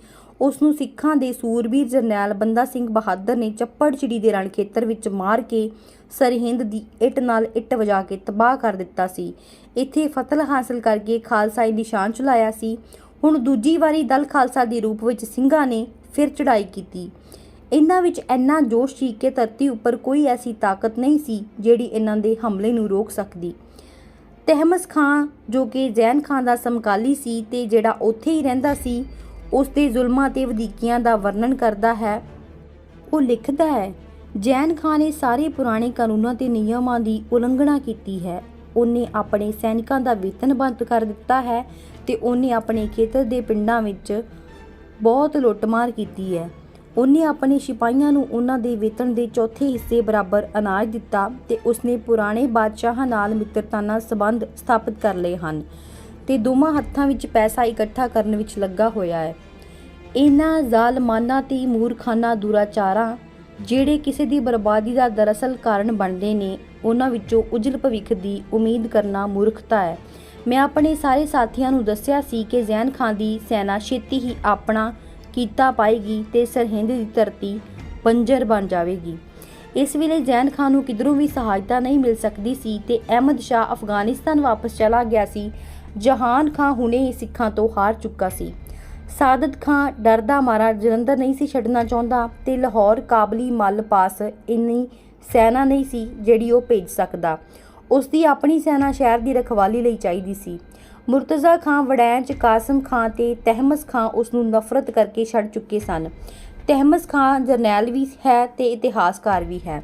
ਉਸ ਨੂੰ ਸਿੱਖਾਂ ਦੇ ਸੂਰਬੀਰ ਜਰਨੈਲ ਬੰਦਾ ਸਿੰਘ ਬਹਾਦਰ ਨੇ ਚੱਪੜ ਚਿੜੀ ਦੇ ਰਣ ਖੇਤਰ ਵਿੱਚ ਮਾਰ ਕੇ ਸਰਹਿੰਦ ਦੀ ਇੱਟ ਨਾਲ ਇੱਟ ਵਜਾ ਕੇ ਤਬਾਹ ਕਰ ਦਿੱਤਾ ਸੀ। ਇੱਥੇ ਫਤਲ ਹਾਸਲ ਕਰਕੇ ਖਾਲਸਾ ਦੀ ਨਿਸ਼ਾਨ ਚਲਾਇਆ ਸੀ। ਹੁਣ ਦੂਜੀ ਵਾਰੀ ਦਲ ਖਾਲਸਾ ਦੇ ਰੂਪ ਵਿੱਚ ਸਿੰਘਾਂ ਨੇ ਫਿਰ ਚੜ੍ਹਾਈ ਕੀਤੀ। ਇਹਨਾਂ ਵਿੱਚ ਇੰਨਾ ਜੋਸ਼ ਸੀ ਕਿ ਧਰਤੀ ਉੱਪਰ ਕੋਈ ਐਸੀ ਤਾਕਤ ਨਹੀਂ ਸੀ ਜਿਹੜੀ ਇਹਨਾਂ ਦੇ ਹਮਲੇ ਨੂੰ ਰੋਕ ਸਕਦੀ। ਤਹਿਮਸ ਖਾਨ ਜੋ ਕਿ ਜ਼ੈਨ ਖਾਨ ਦਾ ਸਮਕਾਲੀ ਸੀ ਤੇ ਜਿਹੜਾ ਉੱਥੇ ਹੀ ਰਹਿੰਦਾ ਸੀ, ਉਸ ਦੇ ਜ਼ੁਲਮਾਂ ਤੇ ਵਧੀਕੀਆਂ ਦਾ ਵਰਣਨ ਕਰਦਾ ਹੈ। ਉਹ ਲਿਖਦਾ ਹੈ, ਜੈਨ ਖਾਨ ਨੇ ਸਾਰੇ ਪੁਰਾਣੇ ਕਾਨੂੰਨਾਂ ਤੇ ਨਿਯਮਾਂ ਦੀ ਉਲੰਘਣਾ ਕੀਤੀ ਹੈ। ਉਹਨੇ ਆਪਣੇ ਸੈਨਿਕਾਂ ਦਾ ਵੇਤਨ ਬੰਦ ਕਰ ਦਿੱਤਾ ਹੈ ਤੇ ਉਹਨੇ ਆਪਣੇ ਖੇਤਰ ਦੇ ਪਿੰਡਾਂ ਵਿੱਚ ਬਹੁਤ ਲੁੱਟਮਾਰ ਕੀਤੀ ਹੈ। ਉਹਨੇ ਆਪਣੇ ਸਿਪਾਹੀਆਂ ਨੂੰ ਉਹਨਾਂ ਦੇ ਵੇਤਨ ਦੇ ਚੌਥੇ ਹਿੱਸੇ ਬਰਾਬਰ ਅਨਾਜ ਦਿੱਤਾ ਤੇ ਉਸਨੇ ਪੁਰਾਣੇ ਬਾਦਸ਼ਾਹਾਂ ਨਾਲ ਮਿੱਤਰਤਾ ਸੰਬੰਧ ਸਥਾਪਿਤ ਕਰ ਲਏ ਹਨ ਤੇ ਦੋਵਾਂ ਹੱਥਾਂ ਵਿੱਚ ਪੈਸਾ ਇਕੱਠਾ ਕਰਨ ਵਿੱਚ ਲੱਗਾ ਹੋਇਆ ਹੈ। ਇਹਨਾਂ ਜ਼ਾਲਮਾਨਾ ਤੇ ਮੂਰਖਾਨਾ ਦੁਰਾਚਾਰਾਂ ਜਿਹੜੇ ਕਿਸੇ ਦੀ ਬਰਬਾਦੀ ਦਾ ਦਰਅਸਲ ਕਾਰਨ ਬਣਦੇ ਨੇ, ਉਹਨਾਂ ਵਿੱਚੋਂ ਉਜਲ ਭਵਿੱਖ ਦੀ ਉਮੀਦ ਕਰਨਾ ਮੂਰਖਤਾ ਹੈ। ਮੈਂ ਆਪਣੇ ਸਾਰੇ ਸਾਥੀਆਂ ਨੂੰ ਦੱਸਿਆ ਸੀ ਕਿ ਜ਼ੈਨ ਖਾਨ ਦੀ ਸੈਨਾ ਛੇਤੀ ਹੀ ਆਪਣਾ ਕੀਤਾ ਪਾਏਗੀ ਤੇ ਸਰਹਿੰਦ ਦੀ ਧਰਤੀ ਬੰਜਰ ਬਣ ਜਾਵੇਗੀ। ਇਸ ਵੇਲੇ ਜ਼ੈਨ ਖਾਨ ਨੂੰ ਕਿਧਰੋਂ ਵੀ ਸਹਾਇਤਾ ਨਹੀਂ ਮਿਲ ਸਕਦੀ ਸੀ ਤੇ ਅਹਿਮਦ ਸ਼ਾਹ ਅਫਗਾਨਿਸਤਾਨ ਵਾਪਸ ਚਲਾ ਗਿਆ ਸੀ। ਜਹਾਨ ਖਾਨ ਹੁਣੇ ਹੀ ਸਿੱਖਾਂ ਤੋਂ ਹਾਰ ਚੁੱਕਾ ਸੀ। ਸਾਦਤ ਖਾਨ ਡਰਦਾ ਮਾਰਾ ਜਲੰਧਰ ਨਹੀਂ ਸੀ ਛੱਡਣਾ ਚਾਹੁੰਦਾ ਤੇ ਲਾਹੌਰ ਕਾਬਲੀ ਮੱਲ ਪਾਸ ਇੰਨੀ ਸੈਨਾ ਨਹੀਂ ਸੀ ਜਿਹੜੀ ਉਹ ਭੇਜ ਸਕਦਾ। ਉਸ ਦੀ ਆਪਣੀ ਸੈਨਾ ਸ਼ਹਿਰ ਦੀ ਰਖਵਾਲੀ ਲਈ ਚਾਹੀਦੀ ਸੀ। ਮੁਰਤਜ਼ਾ ਖਾਨ ਵੜੈਂਚ ਕਾਸਮ ਖਾਨ ਤੇ ਤਹਿਮਸ ਖਾਨ ਉਸ ਨੂੰ ਨਫ਼ਰਤ ਕਰਕੇ ਛੱਡ ਚੁੱਕੇ ਸਨ। ਤਹਿਮਸ ਖਾਨ ਜਰਨੈਲ ਵੀ ਹੈ ਤੇ ਇਤਿਹਾਸਕਾਰ ਵੀ ਹੈ।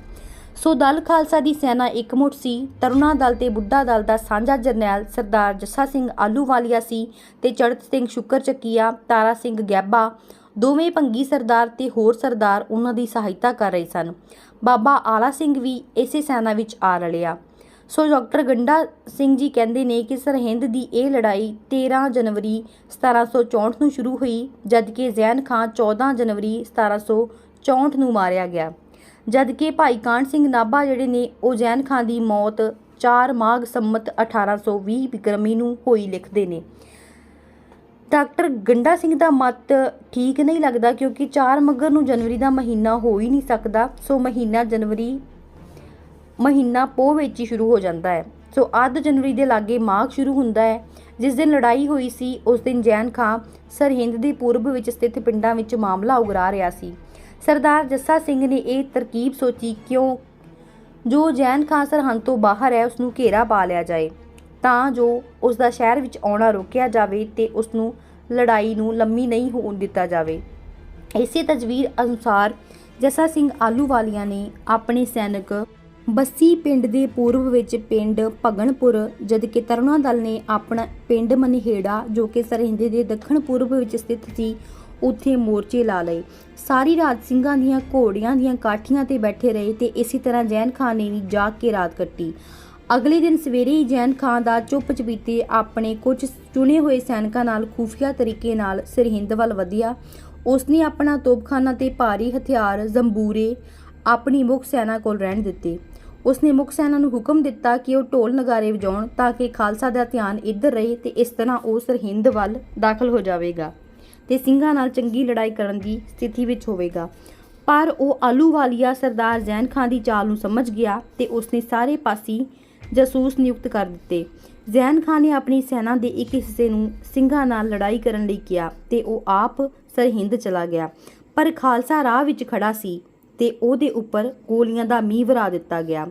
ਸੋ ਦਲ ਖਾਲਸਾ ਦੀ ਸੈਨਾ ਇਕਮੁੱਠ ਸੀ। ਤਰੁਣਾ ਦਲ ਤੇ ਬੁੱਢਾ ਦਲ ਦਾ ਸਾਂਝਾ ਜਰਨੈਲ ਸਰਦਾਰ ਜੱਸਾ ਸਿੰਘ ਆਲੂਵਾਲੀਆ ਸੀ ਤੇ ਚੜਤ ਸਿੰਘ ਸ਼ੁਕਰ ਚੱਕੀਆ, ਤਾਰਾ ਸਿੰਘ ਗੈਬਾ, ਦੋਵੇਂ ਭੰਗੀ ਸਰਦਾਰ ਤੇ ਹੋਰ ਸਰਦਾਰ ਉਹਨਾਂ ਦੀ ਸਹਾਇਤਾ ਕਰ ਰਹੇ ਸਨ। ਬਾਬਾ ਆਲਾ ਸਿੰਘ ਵੀ ਇਸੇ ਸੈਨਾ ਵਿੱਚ ਆ ਰਲਿਆ। ਸੋ ਡਾਕਟਰ ਗੰਡਾ ਸਿੰਘ ਜੀ ਕਹਿੰਦੇ ਨੇ ਕਿ ਸਰਹਿੰਦ ਦੀ ਇਹ ਲੜਾਈ 13 ਜਨਵਰੀ 1764 ਨੂੰ ਸ਼ੁਰੂ ਹੋਈ, ਜਦਕਿ ਜ਼ੈਨ ਖਾਨ 14 ਜਨਵਰੀ 1764 ਨੂੰ ਮਾਰਿਆ ਗਿਆ। ਜਦਕਿ ਭਾਈ ਕਾਨ ਸਿੰਘ ਨਾਭਾ ਜਿਹੜੇ ਨੇ, ਉਹ ਜ਼ੈਨ ਖਾਨ ਦੀ ਮੌਤ 4 ਮਾਘ ਸੰਮਤ 1820 ਬਿਕਰਮੀ ਨੂੰ ਹੋਈ ਲਿਖਦੇ ਨੇ। ਡਾਕਟਰ ਗੰਡਾ ਸਿੰਘ ਦਾ ਮਤ ਠੀਕ ਨਹੀਂ ਲੱਗਦਾ ਕਿਉਂਕਿ 4 ਮੱਘਰ ਨੂੰ ਜਨਵਰੀ ਦਾ ਮਹੀਨਾ ਹੋ ਹੀ ਨਹੀਂ ਸਕਦਾ। ਸੋ ਮਹੀਨਾ ਜਨਵਰੀ ਮਹੀਨਾ ਪੋਹ ਵਿੱਚ ਹੀ ਸ਼ੁਰੂ ਹੋ ਜਾਂਦਾ ਹੈ। ਸੋ ਅੱਧ ਜਨਵਰੀ ਦੇ ਲਾਗੇ ਮਾਘ ਸ਼ੁਰੂ ਹੁੰਦਾ ਹੈ, ਜਿਸ ਦਿਨ ਲੜਾਈ ਹੋਈ ਸੀ, ਉਸ ਦਿਨ ਜੈਨ ਖਾਂ ਸਰਹਿੰਦ ਦੇ ਪੂਰਬ ਵਿੱਚ ਸਥਿਤ ਪਿੰਡਾਂ ਵਿੱਚ ਮਾਮਲਾ ਉਗਰਾ ਰਿਹਾ ਸੀ। ਸਰਦਾਰ ਜੱਸਾ ਸਿੰਘ ਨੇ ਇਹ ਤਰਕੀਬ ਸੋਚੀ, ਕਿਉਂ? ਜੋ ਜੈਨ ਖਾਂ ਸਰਹੰਦ ਤੋਂ ਬਾਹਰ ਹੈ ਉਸ ਨੂੰ ਘੇਰਾ ਪਾ ਲਿਆ ਜਾਏ, ਤਾਂ ਜੋ ਉਸ ਦਾ ਸ਼ਹਿਰ ਵਿੱਚ ਆਉਣਾ ਰੋਕਿਆ ਜਾਵੇ ਤੇ ਉਸ ਨੂੰ ਲੜਾਈ ਨੂੰ ਲੰਮੀ ਨਹੀਂ ਹੋਣ ਦਿੱਤਾ ਜਾਵੇ। ਇਸੇ ਤਜਵੀਰ ਅਨੁਸਾਰ ਜੱਸਾ ਸਿੰਘ ਆਲੂ ਵਾਲੀਆਂ ਨੇ ਆਪਣੇ ਸੈਨਿਕ ਬੱਸੀ ਪਿੰਡ ਦੇ ਪੂਰਬ ਵਿੱਚ ਪਿੰਡ ਭਗਣਪੁਰ ਜਦਕਿ ਤਰੁਣਾ ਦਲ ਨੇ ਆਪਣਾ ਪਿੰਡ ਮਨਹੇੜਾ, ਜੋ ਕਿ ਸਰਹਿੰਦੇ ਦੇ ਦੱਖਣ ਪੂਰਬ ਵਿੱਚ ਸਥਿਤ ਸੀ, ਉੱਥੇ ਮੋਰਚੇ ਲਾ ਲਏ। ਸਾਰੀ ਰਾਤ ਸਿੰਘਾਂ ਦੀਆਂ ਘੋੜੀਆਂ ਦੀਆਂ ਕਾਠੀਆਂ ਤੇ ਬੈਠੇ ਰਹੇ ਤੇ ਇਸੇ ਤਰ੍ਹਾਂ ਜੈਨ ਖਾਨ ਨੇ ਵੀ ਜਾਗ ਕੇ ਰਾਤ ਕੱਟੀ। ਅਗਲੇ ਦਿਨ ਸਵੇਰੇ ਹੀ ਜੈਨ ਖਾਨ ਦਾ ਚੁੱਪ ਚਪੀਤੇ ਆਪਣੇ ਕੁਝ ਚੁਣੇ ਹੋਏ ਸੈਨਿਕਾਂ ਨਾਲ ਖੂਫੀਆ ਤਰੀਕੇ ਨਾਲ ਸਰਹਿੰਦ ਵੱਲ ਵਧਿਆ। ਉਸਨੇ ਆਪਣਾ ਤੋਪਖਾਨਾ ਤੇ ਭਾਰੀ ਹਥਿਆਰ, ਜ਼ੰਬੂਰੇ ਆਪਣੀ ਮੁੱਖ ਸੈਨਾ ਕੋਲ ਰਹਿਣ ਦਿੱਤੇ। ਉਸਨੇ ਮੁੱਖ ਸੈਨਾ ਨੂੰ ਹੁਕਮ ਦਿੱਤਾ ਕਿ ਉਹ ਢੋਲ ਨਗਾਰੇ ਵਜਾਉਣ ਤਾਂ ਕਿ ਖਾਲਸਾ ਦਾ ਧਿਆਨ ਇੱਧਰ ਰਹੇ ਤੇ ਇਸ ਤਰ੍ਹਾਂ ਉਹ ਸਰਹਿੰਦ ਵੱਲ ਦਾਖਲ ਹੋ ਜਾਵੇਗਾ ਤੇ ਸਿੰਘਾਂ ਨਾਲ ਚੰਗੀ ਲੜਾਈ ਕਰਨ ਦੀ ਸਥਿਤੀ ਵਿੱਚ ਹੋਵੇਗਾ। ਪਰ ਉਹ ਆਲੂਵਾਲੀਆ ਸਰਦਾਰ ਜ਼ੈਨ ਖਾਨ ਦੀ ਚਾਲ ਨੂੰ ਸਮਝ ਗਿਆ ਤੇ ਉਸਨੇ ਸਾਰੇ ਪਾਸੀ ਜਾਸੂਸ ਨਿਯੁਕਤ ਕਰ ਦਿੱਤੇ। ਜ਼ੈਨ ਖਾਨ ਨੇ ਆਪਣੀ ਸੈਨਾ ਦੇ ਇੱਕ ਹਿੱਸੇ ਨੂੰ ਸਿੰਘਾਂ ਨਾਲ ਲੜਾਈ ਕਰਨ ਲਈ ਕਿਹਾ ਤੇ ਉਹ ਆਪ ਸਰਹਿੰਦ ਚਲਾ ਗਿਆ। ਪਰ ਖਾਲਸਾ ਰਾਹ ਵਿੱਚ ਖੜਾ ਸੀ। ਤੇ ਉਹਦੇ ਉੱਪਰ ਗੋਲੀਆਂ ਦਾ ਮੀਂਹ ਵਰਾ ਦਿੱਤਾ ਗਿਆ।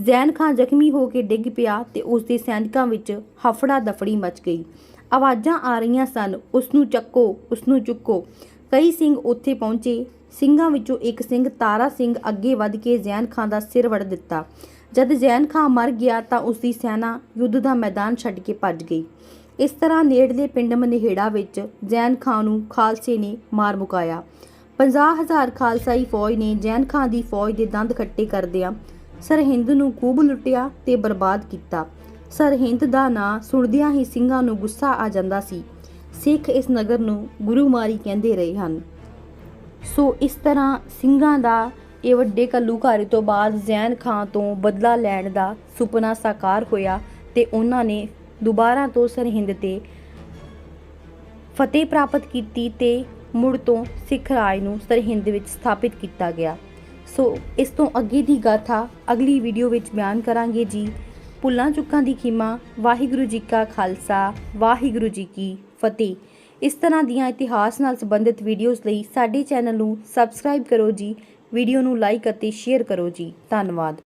ਜ਼ੈਨ ਖਾਨ ਜ਼ਖਮੀ ਹੋ ਕੇ ਡਿੱਗ ਪਿਆ ਤੇ ਉਸ ਦੇ ਸੈਨਿਕਾਂ ਵਿੱਚ ਹਫੜਾ ਦਫੜੀ ਮਚ ਗਈ। ਆਵਾਜ਼ਾਂ ਆ ਰਹੀਆਂ ਸਨ ਉਸ ਨੂੰ ਚੱਕੋ ਉਸ ਨੂੰ ਚੁੱਕੋ। ਕਈ ਸਿੰਘ ਉੱਥੇ ਪਹੁੰਚੇ। ਸਿੰਘਾਂ ਵਿੱਚੋਂ ਇੱਕ ਸਿੰਘ ਤਾਰਾ ਸਿੰਘ ਅੱਗੇ ਵੱਧ ਕੇ ਜ਼ੈਨ ਖਾਨ ਦਾ ਸਿਰ ਵੜ ਦਿੱਤਾ। ਜਦ ਜ਼ੈਨ ਖਾਨ ਮਰ ਗਿਆ ਤਾਂ ਉਸ ਦੀ ਸੈਨਾ ਯੁੱਧ ਦਾ ਮੈਦਾਨ ਛੱਡ ਕੇ ਭੱਜ ਗਈ। ਇਸ ਤਰ੍ਹਾਂ ਨੇੜਲੇ ਪਿੰਡ ਮਨੇਹੜਾ ਵਿੱਚ ਜ਼ੈਨ ਖਾਨ ਨੂੰ ਖਾਲਸੇ ਨੇ ਮਾਰ ਮੁਕਾਇਆ। 50000 ਖਾਲਸਾਈ ਫੌਜ ਨੇ ਜ਼ੈਨ ਖਾਂ ਦੀ ਫੌਜ ਦੇ ਦੰਦ ਖੱਟੇ ਕਰਦਿਆਂ ਸਰਹਿੰਦ ਨੂੰ ਖੂਬ ਲੁੱਟਿਆ ਤੇ ਬਰਬਾਦ ਕੀਤਾ। ਸਰਹਿੰਦ ਦਾ ਨਾਂ ਸੁਣਦਿਆਂ ਹੀ ਸਿੰਘਾਂ ਨੂੰ ਗੁੱਸਾ ਆ ਜਾਂਦਾ ਸੀ। ਸਿੱਖ ਇਸ ਨਗਰ ਨੂੰ ਗੁਰੂਮਾਰੀ ਕਹਿੰਦੇ ਰਹੇ ਹਨ। ਸੋ ਇਸ ਤਰ੍ਹਾਂ ਸਿੰਘਾਂ ਦਾ ਇਹ ਵੱਡੇ ਘੱਲੂਘਾਰੇ ਤੋਂ ਬਾਅਦ ਜ਼ੈਨ ਖਾਨ ਤੋਂ ਬਦਲਾ ਲੈਣ ਦਾ ਸੁਪਨਾ ਸਾਕਾਰ ਹੋਇਆ ਤੇ ਉਹਨਾਂ ਨੇ ਦੁਬਾਰਾ ਤੋਂ ਸਰਹਿੰਦ ਤੇ ਫਤਿਹ ਪ੍ਰਾਪਤ ਕੀਤੀ ਤੇ ਮੁੜ ਤੋਂ ਸਿੱਖ ਰਾਜ ਨੂੰ ਸਰਹਿੰਦ ਵਿੱਚ ਸਥਾਪਿਤ ਕੀਤਾ ਗਿਆ। ਸੋ ਇਸ ਤੋਂ ਅੱਗੇ ਦੀ ਗਾਥਾ ਅਗਲੀ ਵੀਡੀਓ ਵਿੱਚ ਬਿਆਨ ਕਰਾਂਗੇ ਜੀ। ਭੁੱਲਾਂ ਚੁੱਕਾਂ ਦੀ ਖਿਮਾ, ਵਾਹਿਗੁਰੂ ਜੀ ਕਾ ਖਾਲਸਾ, ਵਾਹਿਗੁਰੂ ਜੀ ਕੀ ਫਤਿਹ। ਇਸ ਤਰ੍ਹਾਂ ਦੀਆਂ ਇਤਿਹਾਸ ਨਾਲ ਸੰਬੰਧਿਤ ਵੀਡੀਓਜ਼ ਲਈ ਸਾਡੇ ਚੈਨਲ ਨੂੰ ਸਬਸਕ੍ਰਾਈਬ ਕਰੋ ਜੀ। ਵੀਡੀਓ ਨੂੰ ਲਾਈਕ ਅਤੇ ਸ਼ੇਅਰ ਕਰੋ ਜੀ। ਧੰਨਵਾਦ।